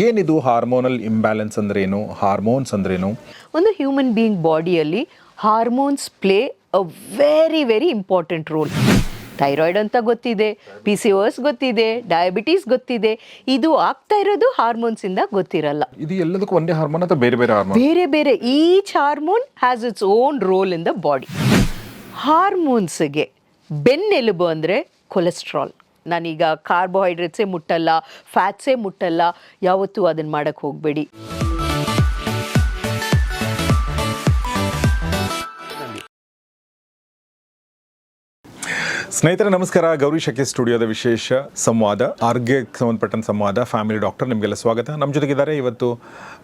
ಏನಿದು hormonal imbalance ಅಂದ್ರೇನು? Hormones ಅಂದ್ರೇನು? ಒಂದು ಹ್ಯೂಮನ್ ಬೀಯಿಂಗ್ ಬಾಡಿಯಲ್ಲಿ hormones play a very very important role thyroid ಅಂತ ಗೊತ್ತಿದೆ ಪಿ ಸಿ ಓಸ್ ಗೊತ್ತಿದೆ ಡಯಾಬಿಟೀಸ್ ಗೊತ್ತಿದೆ. ಇದು ಆಗ್ತಾ ಇರೋದು ಹಾರ್ಮೋನ್ಸ್ ಇಂದ ಗೊತ್ತಿರಲ್ಲ. ಇದು ಎಲ್ಲದಕ್ಕೂ ಒಂದೇ ಹಾರ್ಮೋನ್ ಅಥವಾ ಬೇರೆ ಬೇರೆ ಹಾರ್ಮೋನ್ ಬೇರೆ ಬೇರೆ each hormone has its own role in the body ಹಾರ್ಮೋನ್ಸ್ಗೆ ಬೆನ್ನೆಲುಬು ಅಂದರೆ ಕೊಲೆಸ್ಟ್ರಾಲ್ ನಾನೀಗ ಕಾರ್ಬೋಹೈಡ್ರೇಟ್ಸೇ ಮುಟ್ಟಲ್ಲ, ಫ್ಯಾಟ್ಸೇ ಮುಟ್ಟಲ್ಲ, ಯಾವತ್ತೂ ಅದನ್ನು ಮಾಡೋಕ್ಕೆ ಹೋಗಬೇಡಿ. ಸ್ನೇಹಿತರೆ, ನಮಸ್ಕಾರ. ಗೌರಿ ಶಕ್ತಿ ಸ್ಟುಡಿಯೋದ ವಿಶೇಷ ಸಂವಾದ ಆರೋಗ್ಯಕ್ಕೆ ಸಂಬಂಧಪಟ್ಟಂತ ಸಂವಾದ. ಫ್ಯಾಮಿಲಿ ಡಾಕ್ಟರ್, ನಿಮಗೆಲ್ಲ ಸ್ವಾಗತ. ನಮ್ಮ ಜೊತೆಗಿದ್ದಾರೆ ಇವತ್ತು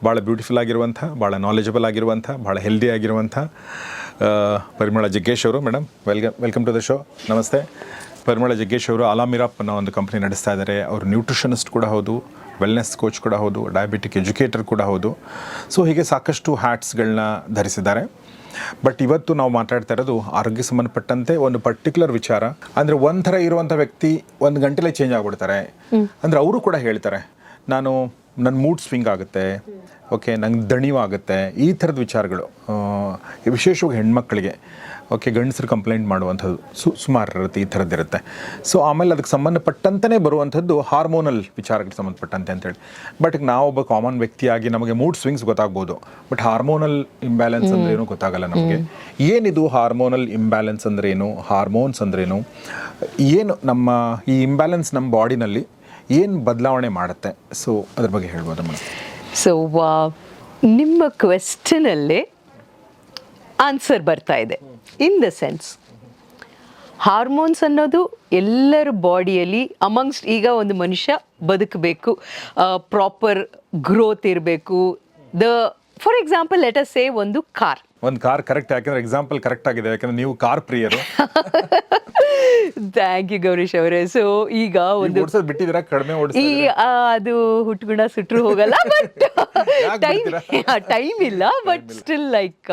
ಭಾಳ ಬ್ಯೂಟಿಫುಲ್ ಆಗಿರುವಂಥ ಭಾಳ ನಾಲೆಜಬಲ್ ಆಗಿರುವಂಥ ಭಾಳ ಹೆಲ್ದಿ ಆಗಿರುವಂಥ ಪರಿಮಳ ಜಗ್ಗೇಶ್ ಅವರು. Madam welcome welcome to the show. ನಮಸ್ತೆ. ಪರಿಮಳ ಜಗ್ಗೇಶ್ ಅವರು ಅಲಾಮಿರಾಪ್ ಅನ್ನೋ ಒಂದು ಕಂಪ್ನಿ ನಡೆಸ್ತಾ ಇದ್ದಾರೆ. ಅವರು ನ್ಯೂಟ್ರಿಷನಿಸ್ಟ್ ಕೂಡ ಹೌದು ವೆಲ್ನೆಸ್ ಕೋಚ್ ಕೂಡ ಹೌದು ಡಯಾಬಿಟಿಕ್ ಎಜುಕೇಟರ್ ಕೂಡ ಹೌದು. ಸೊ ಹೀಗೆ ಸಾಕಷ್ಟು ಹ್ಯಾಟ್ಸ್ಗಳನ್ನ ಧರಿಸಿದ್ದಾರೆ. ಬಟ್ ಇವತ್ತು ನಾವು ಮಾತಾಡ್ತಾ ಇರೋದು ಆರೋಗ್ಯ ಸಂಬಂಧಪಟ್ಟಂತೆ ಒಂದು ಪರ್ಟಿಕ್ಯುಲರ್ ವಿಚಾರ. ಅಂದರೆ ಒಂಥರ ಇರುವಂಥ ವ್ಯಕ್ತಿ ಒಂದು ಗಂಟೆಲೆ ಚೇಂಜ್ ಆಗಿಬಿಡ್ತಾರೆ. ಅಂದರೆ ಅವರು ಕೂಡ ಹೇಳ್ತಾರೆ, ನಾನು ನನ್ನ ಮೂಡ್ ಸ್ವಿಂಗ್ ಆಗುತ್ತೆ ಓಕೆ ನಂಗೆ ದಣಿವಾಗುತ್ತೆ, ಈ ಥರದ ವಿಚಾರಗಳು ವಿಶೇಷವಾಗಿ ಹೆಣ್ಮಕ್ಳಿಗೆ. ಓಕೆ ಗಂಡಸರು ಕಂಪ್ಲೇಂಟ್ ಮಾಡುವಂಥದ್ದು. ಸು ಸುಮಾರು ಇರುತ್ತೆ ಈ ಥರದ್ದಿರುತ್ತೆ ಸೊ ಆಮೇಲೆ ಅದಕ್ಕೆ ಸಂಬಂಧಪಟ್ಟಂತಲೇ ಬರುವಂಥದ್ದು ಹಾರ್ಮೋನಲ್ ವಿಚಾರಕ್ಕೆ ಸಂಬಂಧಪಟ್ಟಂತೆ ಅಂತೇಳಿ ಬಟ್ ನಾವೊಬ್ಬ ಕಾಮನ್ ವ್ಯಕ್ತಿಯಾಗಿ ನಮಗೆ ಮೂಡ್ ಸ್ವಿಂಗ್ಸ್ ಗೊತ್ತಾಗ್ಬೋದು. ಬಟ್ ಹಾರ್ಮೋನಲ್ ಇಂಬ್ಯಾಲೆನ್ಸ್ ಅಂದ್ರೆ ಏನು ಗೊತ್ತಾಗಲ್ಲ ನಮಗೆ. ಏನಿದು ಹಾರ್ಮೋನಲ್ ಇಂಬ್ಯಾಲೆನ್ಸ್ ಅಂದ್ರೇನು ಹಾರ್ಮೋನ್ಸ್ ಅಂದ್ರೇನು ಏನು? ನಮ್ಮ ಈ ಇಂಬ್ಯಾಲೆನ್ಸ್ ನಮ್ಮ ಬಾಡಿನಲ್ಲಿ ಏನು ಬದಲಾವಣೆ ಮಾಡುತ್ತೆ? ಸೊ ಅದ್ರ ಬಗ್ಗೆ ಹೇಳ್ಬೋದು ಮೇಡಮ್? ಸೊ ನಿಮ್ಮ ಕ್ವೆಶ್ಚನಲ್ಲೇ ಆನ್ಸರ್ ಬರ್ತಾ ಇದೆ. ಇನ್ ದ ಸೆನ್ಸ್ ಹಾರ್ಮೋನ್ಸ್ ಅನ್ನೋದು ಎಲ್ಲರ ಬಾಡಿಯಲ್ಲಿ ಅಮಂಗ್ಸ್ಟ್ ಈಗ ಒಂದು ಮನುಷ್ಯ ಬದುಕಬೇಕು ಪ್ರಾಪರ್ ಗ್ರೋತ್ ಇರಬೇಕು. The for example let us say ಒಂದು ಕಾರ್ ಒಂದು ಕಾರ್ ಕರೆಕ್ಟ್ ಯಾಕಂದ್ರೆ ಎಕ್ಸಾಂಪಲ್ ಕರೆಕ್ಟ್ ಆಗಿದೆ. ಯಾಕಂದ್ರೆ ನೀವು ಕಾರ್ ಪ್ರಿಯರು. ಥ್ಯಾಂಕ್ ಯು ಗೌರೀಶ್ ಅವರೇ. ಸೊ ಈಗ ಒಂದು ಓಡಿಸೋದು ಬಿಟ್ಟಿದ್ದೀರಾ? ಕಡಿಮೆ ಈ ಆ, ಅದು ಹುಟ್ಟುಗುಣ ಸುಟ್ರು ಹೋಗಲ್ಲ ಬಟ್ ಟೈಮ್ ಟೈಮ್ ಇಲ್ಲ but still like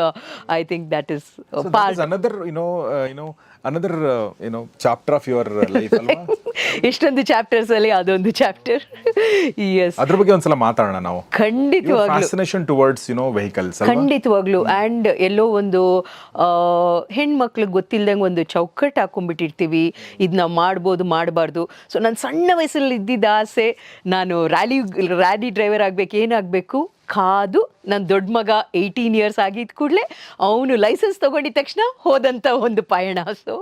I think that is another part another, you know, uh, you know, another, ಏನೋ ಚಾಪ್ಟರ್ ಆಫ್ ಯುವರ್ ಲೈಫ್ ಅಲ್ವಾ? ಎಷ್ಟೊಂದು ಚಾಪ್ಟರ್ಸ್ ಅಲ್ಲಿ ಅದೊಂದು ಚಾಪ್ಟರ್ ಎಸ್ ಅದ್ರ ಬಗ್ಗೆ ಒಂದ್ಸಲ ಮಾತಾಡೋಣ ನಾವು. ಖಂಡಿತವಾಗ್ಲೂ. Fascination towards you know vehicles ಖಂಡಿತವಾಗ್ಲೂ. ಆ್ಯಂಡ್ ಎಲ್ಲೋ ಒಂದು ಹೆಣ್ಮಕ್ಳಿಗೆ ಗೊತ್ತಿಲ್ದಂಗೆ ಒಂದು ಚೌಕಟ್ಟು ಹಾಕೊಂಡ್ಬಿಟ್ಟಿರ್ತೀವಿ. ಇದು ನಾವು ಮಾಡ್ಬೋದು ಮಾಡಬಾರ್ದು. ಸೊ ನಾನು ಸಣ್ಣ ವಯಸ್ಸಲ್ಲಿ ಇದ್ದಿದ್ದ ಆಸೆ ನಾನು ರ್ಯಾಲಿ ರ್ಯಾಲಿ ಡ್ರೈವರ್ ಆಗಬೇಕು ಏನಾಗಬೇಕು ಕಾದು ನನ್ನ ದೊಡ್ಡ ಮಗ ಏಯ್ಟೀನ್ ಇಯರ್ಸ್ ಆಗಿದ್ದ ಕೂಡಲೇ ಅವನು ಲೈಸೆನ್ಸ್ ತೊಗೊಂಡಿದ ತಕ್ಷಣ ಹೋದಂಥ ಒಂದು ಪಯಣ. So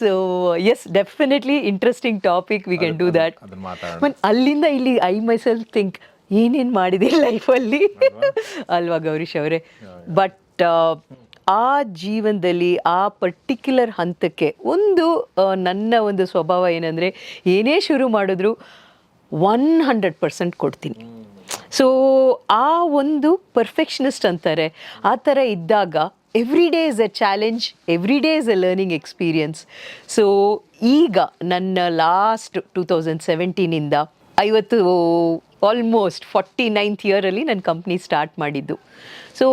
so yes definitely interesting topic we can do that man ಅಲ್ಲಿಂದ ಇಲ್ಲಿ ಐ ಮೈ ಸೆಲ್ಫ್ ಥಿಂಕ್ ಏನೇನು ಮಾಡಿದೆ ಲೈಫಲ್ಲಿ ಅಲ್ವಾ? ಗೌರೀಶ್ ಅವರೇ? ಬಟ್ ಆ ಜೀವನದಲ್ಲಿ ಆ ಪರ್ಟಿಕ್ಯುಲರ್ ಹಂತಕ್ಕೆ ಒಂದು ನನ್ನ ಒಂದು ಸ್ವಭಾವ ಏನಂದರೆ ಏನೇ ಶುರು ಮಾಡಿದ್ರು ಒನ್ ಹಂಡ್ರೆಡ್ ಪರ್ಸೆಂಟ್ ಕೊಡ್ತೀನಿ. ಸೊ ಆ ಒಂದು ಪರ್ಫೆಕ್ಷನಿಸ್ಟ್ ಅಂತಾರೆ, ಆ ಥರ ಇದ್ದಾಗ every day is a challenge every day is a learning experience so ಈಗ ನನ್ನ ಲಾಸ್ಟ್ ಟೂ ತೌಸಂಡ್ ಸೆವೆಂಟೀನಿಂದ ಐವತ್ತು ಆಲ್ಮೋಸ್ಟ್ ಫಾರ್ಟಿ ನೈನ್ತ್ ಇಯರಲ್ಲಿ ನನ್ನ ಕಂಪ್ನಿ ಸ್ಟಾರ್ಟ್ ಮಾಡಿದ್ದು. ಸೊ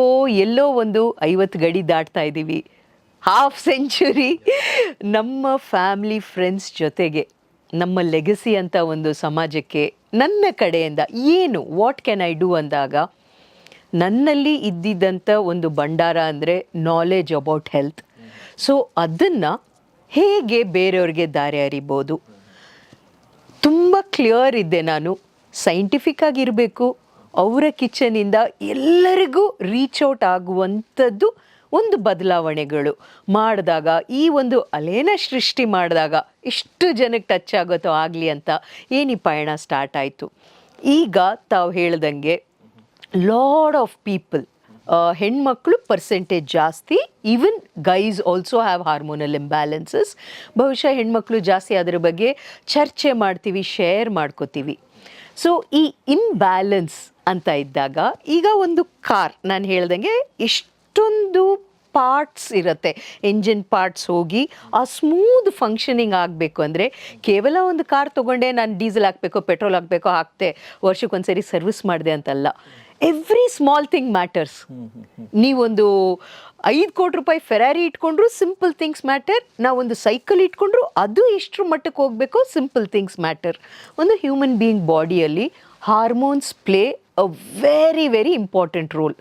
ಎಲ್ಲೋ ಒಂದು ಐವತ್ತು ಗಡಿ ದಾಟ್ತಾ ಇದ್ದೀವಿ. ಹಾಫ್ ಸೆಂಚುರಿ ನಮ್ಮ ಫ್ಯಾಮ್ಲಿ ಫ್ರೆಂಡ್ಸ್ ಜೊತೆಗೆ. ನಮ್ಮ ಲೆಗಸಿ ಅಂತ ಒಂದು ಸಮಾಜಕ್ಕೆ ನನ್ನ ಕಡೆಯಿಂದ ಏನು ವಾಟ್ ಕ್ಯಾನ್ ಐ ಡೂ ಅಂದಾಗ, ನನ್ನಲ್ಲಿ ಇದ್ದಿದ್ದಂಥ ಒಂದು ಭಂಡಾರ ಅಂದರೆ ನಾಲೆಜ್ ಅಬೌಟ್ ಹೆಲ್ತ್ ಸೊ ಅದನ್ನು ಹೇಗೆ ಬೇರೆಯವ್ರಿಗೆ ದಾರಿ ಹರಿಬೋದು ತುಂಬ ಕ್ಲಿಯರ್ ಇದ್ದೆ ನಾನು. ಸೈಂಟಿಫಿಕ್ ಆಗಿರಬೇಕು ಅವರ ಕಿಚನಿಂದ ಎಲ್ಲರಿಗೂ ರೀಚ್ ಔಟ್ ಆಗುವಂಥದ್ದು ಒಂದು ಬದಲಾವಣೆಗಳು ಮಾಡಿದಾಗ, ಈ ಒಂದು ಅಲೇನ ಸೃಷ್ಟಿ ಮಾಡಿದಾಗ ಇಷ್ಟು ಜನಕ್ಕೆ ಟಚ್ ಆಗುತ್ತೋ ಆಗಲಿ ಅಂತ ಏನು ಈ ಪಯಣ ಸ್ಟಾರ್ಟ್ ಆಯಿತು. ಈಗ ತಾವು ಹೇಳ್ದಂಗೆ ಲಾಡ್ ಆಫ್ ಪೀಪಲ್ ಹೆಣ್ಮಕ್ಳು ಪರ್ಸೆಂಟೇಜ್ ಜಾಸ್ತಿ even guys also have hormonal imbalances ಬಹುಶಃ ಹೆಣ್ಮಕ್ಳು ಜಾಸ್ತಿ ಅದರ ಬಗ್ಗೆ ಚರ್ಚೆ ಮಾಡ್ತೀವಿ ಶೇರ್ ಮಾಡ್ಕೋತೀವಿ. ಸೊ ಈ ಇಂಬ್ಯಾಲೆನ್ಸ್ ಅಂತ ಇದ್ದಾಗ ಈಗ ಒಂದು ಕಾರ್, ನಾನು ಹೇಳ್ದಂಗೆ ಎಷ್ಟೊಂದು ಪಾರ್ಟ್ಸ್ ಇರುತ್ತೆ. ಎಂಜಿನ್ ಪಾರ್ಟ್ಸ್ ಹೋಗಿ ಆ ಸ್ಮೂತ್ ಫಂಕ್ಷನಿಂಗ್ ಆಗಬೇಕು ಅಂದರೆ ಕೇವಲ ಒಂದು ಕಾರ್ ತೊಗೊಂಡೆ ನಾನು ಡೀಸೆಲ್ ಹಾಕಬೇಕು ಪೆಟ್ರೋಲ್ ಹಾಕಬೇಕು ಹಾಕ್ತೆ ವರ್ಷಕ್ಕೊಂದ್ಸರಿ ಸರ್ವಿಸ್ ಮಾಡಿದೆ ಅಂತಲ್ಲ. ಎವ್ರಿ ಸ್ಮಾಲ್ ಥಿಂಗ್ ಮ್ಯಾಟರ್ಸ್ ನೀವೊಂದು ಐದು ಕೋಟಿ ರೂಪಾಯಿ ಫೆರಾರಿ ಇಟ್ಕೊಂಡ್ರು ಸಿಂಪಲ್ ಥಿಂಗ್ಸ್ ಮ್ಯಾಟರ್ ನಾವೊಂದು ಸೈಕಲ್ ಇಟ್ಕೊಂಡ್ರು ಅದು ಎಷ್ಟರ ಮಟ್ಟಕ್ಕೆ ಹೋಗಬೇಕು ಸಿಂಪಲ್ ಥಿಂಗ್ಸ್ ಮ್ಯಾಟರ್ ಒಂದು ಹ್ಯೂಮನ್ ಬೀಯಿಂಗ್ ಬಾಡಿಯಲ್ಲಿ hormones play a very very important role.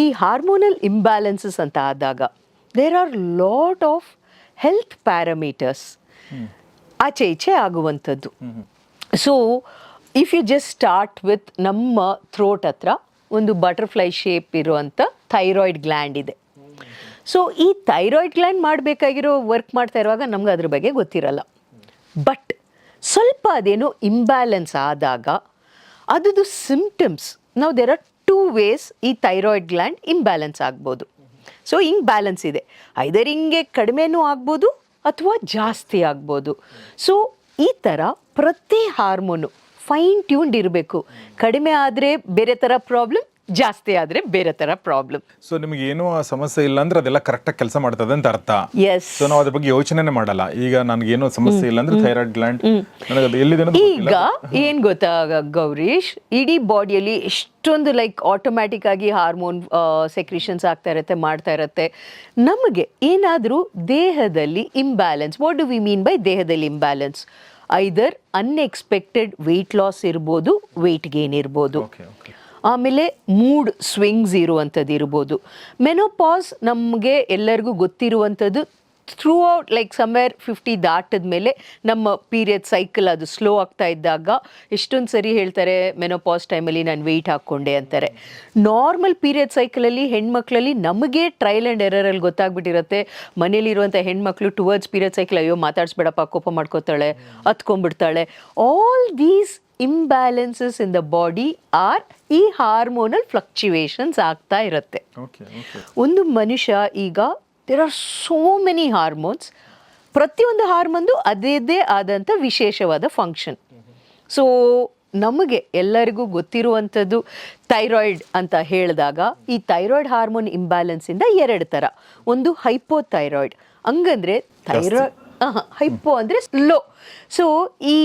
ಈ ಹಾರ್ಮೋನಲ್ ಇಂಬ್ಯಾಲೆನ್ಸಸ್ ಅಂತ ಆದಾಗ there are lot of health parameters ಆಚೆ ಈಚೆ ಆಗುವಂಥದ್ದು. So if you just start with ನಮ್ಮ ಥ್ರೋಟ್ ಹತ್ರ ಒಂದು ಬಟರ್ಫ್ಲೈ ಶೇಪ್ ಇರುವಂಥ ಥೈರಾಯ್ಡ್ ಗ್ಲ್ಯಾಂಡ್ ಇದೆ. ಸೊ ಈ ಥೈರಾಯ್ಡ್ ಗ್ಲ್ಯಾಂಡ್ ಮಾಡಬೇಕಾಗಿರೋ ವರ್ಕ್ ಮಾಡ್ತಾ ಇರುವಾಗ ನಮ್ಗೆ ಅದ್ರ ಬಗ್ಗೆ ಗೊತ್ತಿರಲ್ಲ. ಬಟ್ ಸ್ವಲ್ಪ ಅದೇನೋ ಇಂಬ್ಯಾಲೆನ್ಸ್ ಆದಾಗ ಅದ್ರದ್ದು ಸಿಂಪ್ಟಮ್ಸ್ ನಾವು ದೇರ್ ಆರ್ ಟೂ ವೇಸ್ ಈ ಥೈರಾಯ್ಡ್ ಗ್ಲ್ಯಾಂಡ್ ಇಂಬ್ಯಾಲೆನ್ಸ್ ಆಗ್ಬೋದು. ಸೊ ಹಿಂಗೆ ಬ್ಯಾಲೆನ್ಸ್ ಇದೆ. ಐದರ್ ಹಿಂಗೆ ಕಡಿಮೆನೂ ಆಗ್ಬೋದು ಅಥವಾ ಜಾಸ್ತಿ ಆಗ್ಬೋದು. ಸೊ ಈ ಥರ ಪ್ರತಿ ಹಾರ್ಮೋನು ಫೈನ್ ಟ್ಯೂನ್ಡ್ ಇರಬೇಕು. ಕಡಿಮೆ ಆದರೆ ಬೇರೆ ಥರ ಪ್ರಾಬ್ಲಮ್ ಜಾಸ್ತಿ ಆದ್ರೆ ಬೇರೆ ತರ ಪ್ರಾಬ್ಲಮ್ ಸೊ ನಿಮ್ಗೆ ಏನೋ ಆ ಸಮಸ್ಯೆ ಇಲ್ಲ ಅಂದ್ರೆ ಅದೆಲ್ಲ ಕರೆಕ್ಟಾಗಿ ಕೆಲಸ ಮಾಡ್ತದೆ ಅಂತ ಅರ್ಥ. ಎಸ್ ಸೊ ನಾವು ಅದ್ರ ಬಗ್ಗೆ ಯೋಚನೆ ಮಾಡಲ್ಲ. ಈಗ ನನಗೇನು ಸಮಸ್ಯೆ ಇಲ್ಲ ಅಂದ್ರೆ ಥೈರಾಯ್ಡ್ ಗ್ಲ್ಯಾಂಡ್ ನನಗೆ ಅದು ಎಲ್ಲಿದೆ ಅನ್ನೋದು ಈಗ ಏನ್ ಗೊತ್ತಾ ಗೌರೀಶ್? ಇಡೀ ಬಾಡಿಯಲ್ಲಿ ಎಷ್ಟೊಂದು ಲೈಕ್ ಆಟೋಮ್ಯಾಟಿಕ್ ಆಗಿ ಹಾರ್ಮೋನ್ ಸೆಕ್ರಿಷನ್ಸ್ ಆಗ್ತಾ ಇರತ್ತೆ ಮಾಡ್ತಾ ಇರತ್ತೆ. ನಮಗೆ ಏನಾದರೂ ದೇಹದಲ್ಲಿ imbalance what do we mean by ದೇಹದಲ್ಲಿ imbalance either unexpected weight loss ಇರ್ಬೋದು ವೆಯ್ಟ್ ಗೇನ್ ಇರ್ಬೋದು. ಆಮೇಲೆ ಮೂಡ್ ಸ್ವಿಂಗ್ಸ್ ಇರುವಂಥದ್ದು ಇರ್ಬೋದು. ಮೆನೋಪಾಸ್ ನಮಗೆ ಎಲ್ಲರಿಗೂ ಗೊತ್ತಿರುವಂಥದ್ದು throughout like somewhere fifty ದಾಟದ ಮೇಲೆ ನಮ್ಮ ಪೀರಿಯಡ್ ಸೈಕಲ್ ಅದು ಸ್ಲೋ ಆಗ್ತಾ ಇದ್ದಾಗ ಎಷ್ಟೊಂದು ಸರಿ ಹೇಳ್ತಾರೆ, ಮೆನೋಪಾಸ್ ಟೈಮಲ್ಲಿ ನಾನು ವೆಯ್ಟ್ ಹಾಕ್ಕೊಂಡೆ ಅಂತಾರೆ. ನಾರ್ಮಲ್ ಪೀರಿಯಡ್ ಸೈಕಲಲ್ಲಿ ಹೆಣ್ಮಕ್ಳಲ್ಲಿ ನಮಗೆ ಟ್ರಯಲ್ ಆ್ಯಂಡ್ ಎರರಲ್ಲಿ ಗೊತ್ತಾಗ್ಬಿಟ್ಟಿರುತ್ತೆ. ಮನೇಲಿರುವಂಥ ಹೆಣ್ಮಕ್ಳು ಟುವರ್ಡ್ಸ್ ಪೀರಿಯಡ್ ಸೈಕಲ್ ಅಯ್ಯೋ, ಮಾತಾಡ್ಸ್ಬೇಡಪ್ಪ, ಕೋಪ ಮಾಡ್ಕೋತಾಳೆ ಹತ್ಕೊಂಡ್ಬಿಡ್ತಾಳೆ all these imbalances in the body are ಈ ಹಾರ್ಮೋನಲ್ ಫ್ಲಕ್ಚುವೇಷನ್ಸ್ ಆಗ್ತಾ ಇರುತ್ತೆ. ಒಂದು ಮನುಷ್ಯ ಈಗ there are so many hormones ಪ್ರತಿಯೊಂದು ಹಾರ್ಮೋನ್ದು ಅದೇದೇ ಆದಂಥ ವಿಶೇಷವಾದ ಫಂಕ್ಷನ್ ಸೊ ನಮಗೆ ಎಲ್ಲರಿಗೂ ಗೊತ್ತಿರುವಂಥದ್ದು ಥೈರಾಯ್ಡ್ ಅಂತ ಹೇಳಿದಾಗ ಈ ಥೈರಾಯ್ಡ್ ಹಾರ್ಮೋನ್ ಇಂಬ್ಯಾಲೆನ್ಸಿಂದ ಎರಡು ಥರ. ಒಂದು ಹೈಪೋಥೈರಾಯ್ಡ್ ಹಂಗಂದ್ರೆ ಥೈರಾಯ್ಡ್ ಹೈಪೋ ಅಂದರೆ ಲೋ. ಸೊ ಈ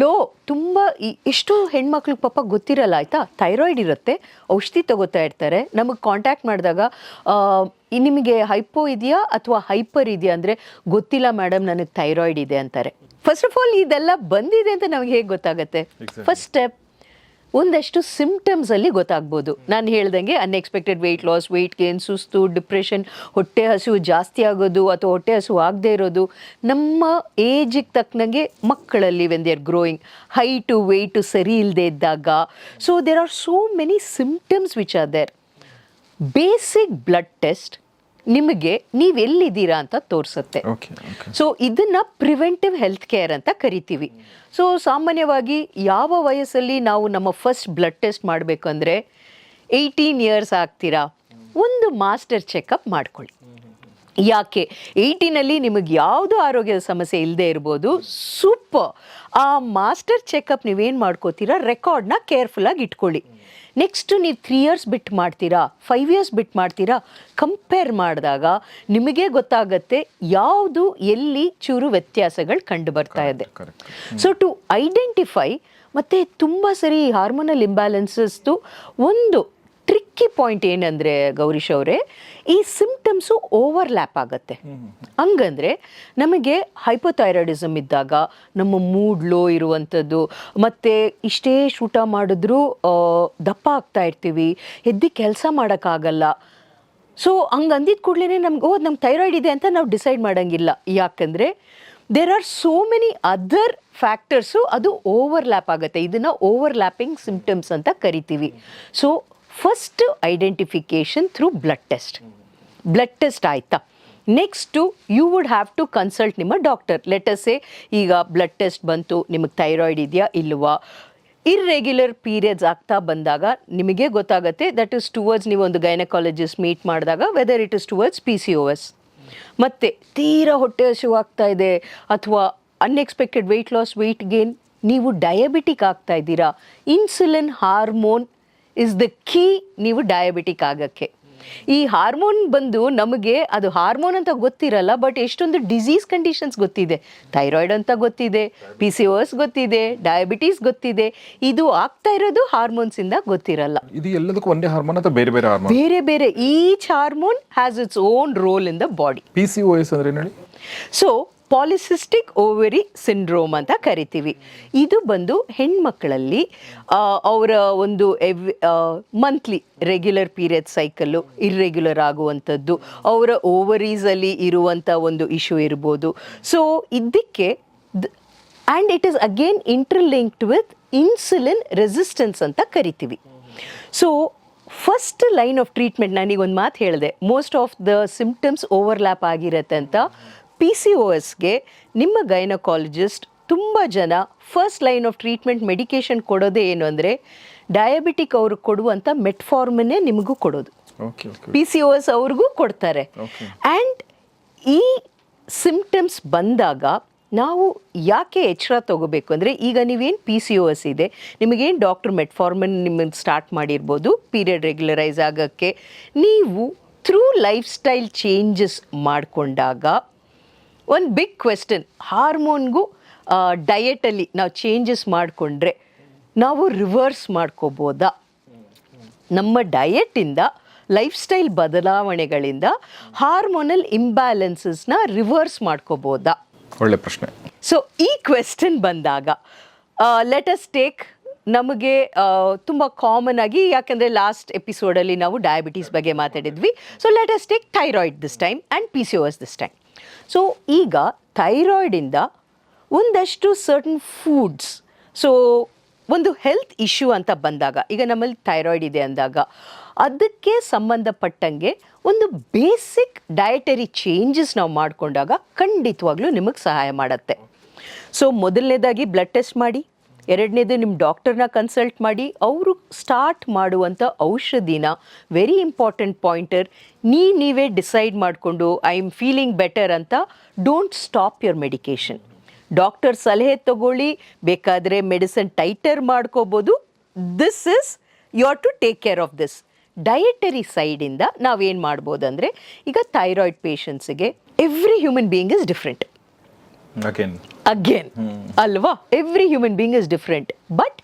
ಲೋ ತುಂಬ ಎಷ್ಟೋ ಹೆಣ್ಮಕ್ಳಿಗೆ ಪಾಪ ಗೊತ್ತಿರಲ್ಲ ಆಯಿತಾ? ಥೈರಾಯ್ಡ್ ಇರುತ್ತೆ ಔಷಧಿ ತಗೋತಾ ಇರ್ತಾರೆ. ನಮಗೆ ಕಾಂಟ್ಯಾಕ್ಟ್ ಮಾಡಿದಾಗ ನಿಮಗೆ ಹೈಪೋ ಇದೆಯಾ ಅಥವಾ ಹೈಪರ್ ಇದೆಯಾ ಅಂದರೆ ಗೊತ್ತಿಲ್ಲ ಮೇಡಮ್ ನನಗೆ ಥೈರಾಯ್ಡ್ ಇದೆ ಅಂತಾರೆ. ಫಸ್ಟ್ ಆಫ್ ಆಲ್ ಇದೆಲ್ಲ ಬಂದಿದೆ ಅಂತ ನಮಗೆ ಹೇಗೆ ಗೊತ್ತಾಗುತ್ತೆ? ಫಸ್ಟ್ ಸ್ಟೆಪ್ ಒಂದಷ್ಟು ಸಿಂಪ್ಟಮ್ಸ್ ಅಲ್ಲಿ ಗೊತ್ತಾಗ್ಬೋದು. ನಾನು ಹೇಳ್ದಂಗೆ unexpected weight loss weight gain ಸುಸ್ತು ಡಿಪ್ರೆಷನ್ ಹೊಟ್ಟೆ ಹಸಿವು ಜಾಸ್ತಿ ಆಗೋದು ಅಥವಾ ಹೊಟ್ಟೆ ಹಸಿವು ಆಗದೆ ಇರೋದು ನಮ್ಮ ಏಜಿಗೆ ತಕ್ಕನಂಗೆ ಮಕ್ಕಳಲ್ಲಿ when they are growing height weight ಸರಿ ಇಲ್ಲದೆ ಇದ್ದಾಗ so there are so many symptoms which are there basic blood test ನಿಮಗೆ ನೀವು ಎಲ್ಲಿದ್ದೀರಾ ಅಂತ ತೋರಿಸುತ್ತೆ. ಸೊ ಇದನ್ನ ಪ್ರಿವೆಂಟಿವ್ ಹೆಲ್ತ್ ಕೇರ್ ಅಂತ ಕರಿತೀವಿ. ಸೊ ಸಾಮಾನ್ಯವಾಗಿ ಯಾವ ವಯಸ್ಸಲ್ಲಿ ನಾವು ನಮ್ಮ ಫಸ್ಟ್ ಬ್ಲಡ್ ಟೆಸ್ಟ್ ಮಾಡಬೇಕು ಅಂದರೆ ಏಯ್ಟೀನ್ ಇಯರ್ಸ್ ಆಗ್ತೀರಾ? ಒಂದು ಮಾಸ್ಟರ್ ಚೆಕಪ್ ಮಾಡ್ಕೊಳ್ಳಿ. ಯಾಕೆ? ಏಯ್ಟೀನಲ್ಲಿ ನಿಮಗೆ ಯಾವುದು ಆರೋಗ್ಯದ ಸಮಸ್ಯೆ ಇಲ್ಲದೆ ಇರ್ಬೋದು ಸೂಪರ್ ಆ ಮಾಸ್ಟರ್ ಚೆಕಪ್ ನೀವೇನು ಮಾಡ್ಕೋತೀರಾ? ರೆಕಾರ್ಡ್ನ ಕೇರ್ಫುಲ್ಲಾಗಿ ಇಟ್ಕೊಳ್ಳಿ. ನೆಕ್ಸ್ಟ್ ನೀವು ತ್ರೀ ಇಯರ್ಸ್ ಬಿಟ್ಟು ಮಾಡ್ತೀರಾ ಫೈವ್ ಇಯರ್ಸ್ ಬಿಟ್ಟು ಮಾಡ್ತೀರಾ ಕಂಪೇರ್ ಮಾಡಿದಾಗ ನಿಮಗೆ ಗೊತ್ತಾಗತ್ತೆ ಯಾವುದು ಎಲ್ಲಿ ಚೂರು ವ್ಯತ್ಯಾಸಗಳು ಕಂಡು ಬರ್ತಾ ಇದೆ. ಸೊ ಟು ಐಡೆಂಟಿಫೈ ಮತ್ತು ತುಂಬ ಸರಿ ಹಾರ್ಮೋನಲ್ ಇಂಬ್ಯಾಲೆನ್ಸಸ್ದು ಒಂದು ಟ್ರಿಕ್ಕಿ ಪಾಯಿಂಟ್ ಏನಂದರೆ ಗೌರೀಶ್ ಅವರೇ, ಈ ಸಿಂಪ್ಟಮ್ಸು ಓವರ್ಲ್ಯಾಪ್ ಆಗುತ್ತೆ. ಹಂಗಂದ್ರೆ ನಮಗೆ ಹೈಪೋಥೈರಾಯ್ಡಿಸಮ್ ಇದ್ದಾಗ, ನಮ್ಮ ಮೂಡ್ ಲೋ ಇರುವಂಥದ್ದು, ಮತ್ತು ಇಷ್ಟೇ ಶೂಟ ಮಾಡಿದ್ರೂ ದಪ್ಪ ಆಗ್ತಾ ಇರ್ತೀವಿ, ಎದ್ದು ಕೆಲಸ ಮಾಡೋಕ್ಕಾಗಲ್ಲ. ಸೊ ಹಂಗೆ ಅಂದಿದ ಕೂಡಲೇ ನಮ್ಗೆ, ಓ, ನಮ್ಗೆ ಥೈರಾಯ್ಡ್ ಇದೆ ಅಂತ ನಾವು ಡಿಸೈಡ್ ಮಾಡೋಂಗಿಲ್ಲ. ಯಾಕಂದರೆ there are so many other factors ಅದು ಓವರ್ಲ್ಯಾಪ್ ಆಗುತ್ತೆ. ಇದನ್ನು ಓವರ್ಲ್ಯಾಪಿಂಗ್ ಸಿಂಪ್ಟಮ್ಸ್ ಅಂತ ಕರಿತೀವಿ. So first identification through blood test blood test ಆಯಿತಾ? Next you would have to consult ನಿಮ್ಮ ಡಾಕ್ಟರ್ ಲೆಟಸೆ ಈಗ ಬ್ಲಡ್ ಟೆಸ್ಟ್ ಬಂತು, ನಿಮಗೆ ಥೈರಾಯ್ಡ್ ಇದೆಯಾ, ಇಲ್ವಾ? ಇರ್ರೆಗ್ಯುಲರ್ ಪೀರಿಯಡ್ಸ್ ಆಗ್ತಾ ಬಂದಾಗ ನಿಮಗೆ ಗೊತ್ತಾಗುತ್ತೆ ದಟ್ ಇಸ್ ಟುವರ್ಡ್ಸ್ ನೀವು ಒಂದು ಗೈನಕಾಲಜಿಸ್ಟ್ ಮೀಟ್ ಮಾಡಿದಾಗ whether it is towards P C O S ಮತ್ತು ತೀರಾ ಹೊಟ್ಟೆ ಹಸಿವು ಆಗ್ತಾ ಇದೆ, ಅಥವಾ unexpected weight loss weight gain ನೀವು ಡಯಾಬಿಟಿಕ್ ಆಗ್ತಾ ಇದ್ದೀರಾ insulin hormone is the key ನೀವು ಡಯಾಬಿಟಿಕ್ ಆಗೋಕ್ಕೆ. ಈ ಹಾರ್ಮೋನ್ ಬಂದು ನಮಗೆ ಅದು ಹಾರ್ಮೋನ್ ಅಂತ ಗೊತ್ತಿರಲ್ಲ ಬಟ್ ಎಷ್ಟೊಂದು ಡಿಸೀಸ್ ಕಂಡೀಷನ್ಸ್ ಗೊತ್ತಿದೆ. ಥೈರಾಯ್ಡ್ ಅಂತ ಗೊತ್ತಿದೆ ಪಿ ಸಿ ಓಸ್ ಗೊತ್ತಿದೆ ಡಯಾಬಿಟೀಸ್ ಗೊತ್ತಿದೆ. ಇದು ಆಗ್ತಾ ಇರೋದು ಹಾರ್ಮೋನ್ಸಿಂದ ಗೊತ್ತಿರಲ್ಲ. ಇದು ಎಲ್ಲದಕ್ಕೂ ಒಂದೇ ಹಾರ್ಮೋನ್ ಅಥವಾ ಬೇರೆ ಬೇರೆ ಹಾರ್ಮೋನ್ ಬೇರೆ ಬೇರೆ each hormone has its own role in the body P C O S ಅಂದ್ರೆ ಸೊ ಪಾಲಿಸಿಸ್ಟಿಕ್ ಓವರಿ ಸಿಂಡ್ರೋಮ್ ಅಂತ ಕರಿತೀವಿ. ಇದು ಬಂದು ಹೆಣ್ಮಕ್ಕಳಲ್ಲಿ ಅವರ ಒಂದು ಎವ್ monthly regular period cycle irregular ಆಗುವಂಥದ್ದು, ಅವರ ಓವರೀಸಲ್ಲಿ ಇರುವಂಥ ಒಂದು ಇಶ್ಯೂ ಇರ್ಬೋದು. ಸೊ ಇದಕ್ಕೆ and it is again interlinked with insulin resistance ಅಂತ ಕರಿತೀವಿ. So first line of treatment ನನಗೆ ಒಂದು ಮಾತು ಹೇಳಿದೆ. Most of the symptoms overlap ಆಗಿರತ್ತೆ ಅಂತ ಪಿ ಸಿ ಓ ಎಸ್ಗೆ ನಿಮ್ಮ ಗೈನಕಾಲಜಿಸ್ಟ್ ತುಂಬ ಜನ first line of treatment medication ಕೊಡೋದೇ ಏನು ಅಂದರೆ ಡಯಾಬಿಟಿಕ್ ಅವ್ರಿಗೆ ಕೊಡುವಂಥ ಮೆಟ್ಫಾರ್ಮನ್ನೇ ನಿಮಗೂ ಕೊಡೋದು. ಪಿ ಸಿ ಓ ಎಸ್ ಅವ್ರಿಗೂ ಕೊಡ್ತಾರೆ. ಆ್ಯಂಡ್ ಈ ಸಿಂಪ್ಟಮ್ಸ್ ಬಂದಾಗ ನಾವು ಯಾಕೆ ಎಚ್ಚರ ತೊಗೋಬೇಕು ಅಂದರೆ ಈಗ ನೀವೇನು ಪಿ ಸಿ ಒ ಎಸ್ ಇದೆ ನಿಮಗೇನು ಡಾಕ್ಟರ್ ಮೆಟ್ಫಾರ್ಮನ್ ನಿಮಗೆ ಸ್ಟಾರ್ಟ್ ಮಾಡಿರ್ಬೋದು ಪೀರಿಯಡ್ ರೆಗ್ಯುಲರೈಸ್ ಆಗೋಕ್ಕೆ ನೀವು ಥ್ರೂ ಲೈಫ್ ಸ್ಟೈಲ್ ಚೇಂಜಸ್ ಮಾಡಿಕೊಂಡಾಗ ಒಂದು ಬಿಗ್ ಕ್ವೆಶನ್ ಹಾರ್ಮೋನ್ಗೂ ಡಯೆಟಲ್ಲಿ ನಾವು ಚೇಂಜಸ್ ಮಾಡಿಕೊಂಡ್ರೆ ನಾವು ರಿವರ್ಸ್ ಮಾಡ್ಕೋಬೋದಾ? ನಮ್ಮ ಡಯೆಟ್ಟಿಂದ ಲೈಫ್ ಸ್ಟೈಲ್ ಬದಲಾವಣೆಗಳಿಂದ ಹಾರ್ಮೋನಲ್ ಇಂಬ್ಯಾಲೆನ್ಸಸ್ನ ರಿವರ್ಸ್ ಮಾಡ್ಕೋಬೋದಾ? ಒಳ್ಳೆ ಪ್ರಶ್ನೆ. ಸೊ ಈ ಕ್ವೆಶ್ಚನ್ ಬಂದಾಗ ಲೆಟ್ ಅಸ್ ಟೇಕ್ ನಮಗೆ ತುಂಬ ಕಾಮನ್ ಆಗಿ ಯಾಕಂದರೆ ಲಾಸ್ಟ್ ಎಪಿಸೋಡಲ್ಲಿ ನಾವು ಡಯಾಬಿಟೀಸ್ ಬಗ್ಗೆ ಮಾತಾಡಿದ್ವಿ. So let us take thyroid this time and P C S this time so ಈಗ ಥೈರಾಯ್ಡಿಂದ ಒಂದಷ್ಟು ಸರ್ಟನ್ ಫುಡ್ಸ್ ಸೊ ಒಂದು ಹೆಲ್ತ್ ಇಶ್ಯೂ ಅಂತ ಬಂದಾಗ, ಈಗ ನಮ್ಮಲ್ಲಿ ಥೈರಾಯ್ಡ್ ಇದೆ ಅಂದಾಗ, ಅದಕ್ಕೆ ಸಂಬಂಧಪಟ್ಟಂಗೆ ಒಂದು ಬೇಸಿಕ್ ಡಯಟರಿ ಚೇಂಜಸ್ ನಾವು ಮಾಡಿಕೊಂಡಾಗ ಖಂಡಿತವಾಗ್ಲೂ ನಿಮಗೆ ಸಹಾಯ ಮಾಡುತ್ತೆ. ಸೊ ಮೊದಲನೇದಾಗಿ ಬ್ಲಡ್ ಟೆಸ್ಟ್ ಮಾಡಿ ಎರಡನೇದು ನಿಮ್ಮ ಡಾಕ್ಟರ್ನ ಕನ್ಸಲ್ಟ್ ಮಾಡಿ, ಅವರು ಸ್ಟಾರ್ಟ್ ಮಾಡುವಂಥ ಔಷಧಿನ ವೆರಿ ಇಂಪಾರ್ಟೆಂಟ್ ಪಾಯಿಂಟರ್ ನೀ ನೀವೇ ಡಿಸೈಡ್ ಮಾಡಿಕೊಂಡು ಐ ಆಮ್ ಫೀಲಿಂಗ್ ಬೆಟರ್ ಅಂತ don't stop your medication doctor ಸಲಹೆ ತಗೊಳ್ಳಿ, ಬೇಕಾದರೆ ಮೆಡಿಸನ್ ಟೈಟರ್ ಮಾಡ್ಕೋಬೋದು. This is you are to take care of this dietary ಸೈಡಿಂದ ನಾವೇನು ಮಾಡ್ಬೋದು ಅಂದರೆ ಈಗ thyroid ಪೇಷಂಟ್ಸಿಗೆ every human being is different again again ಅಲ್ವಾ? Every human being is different but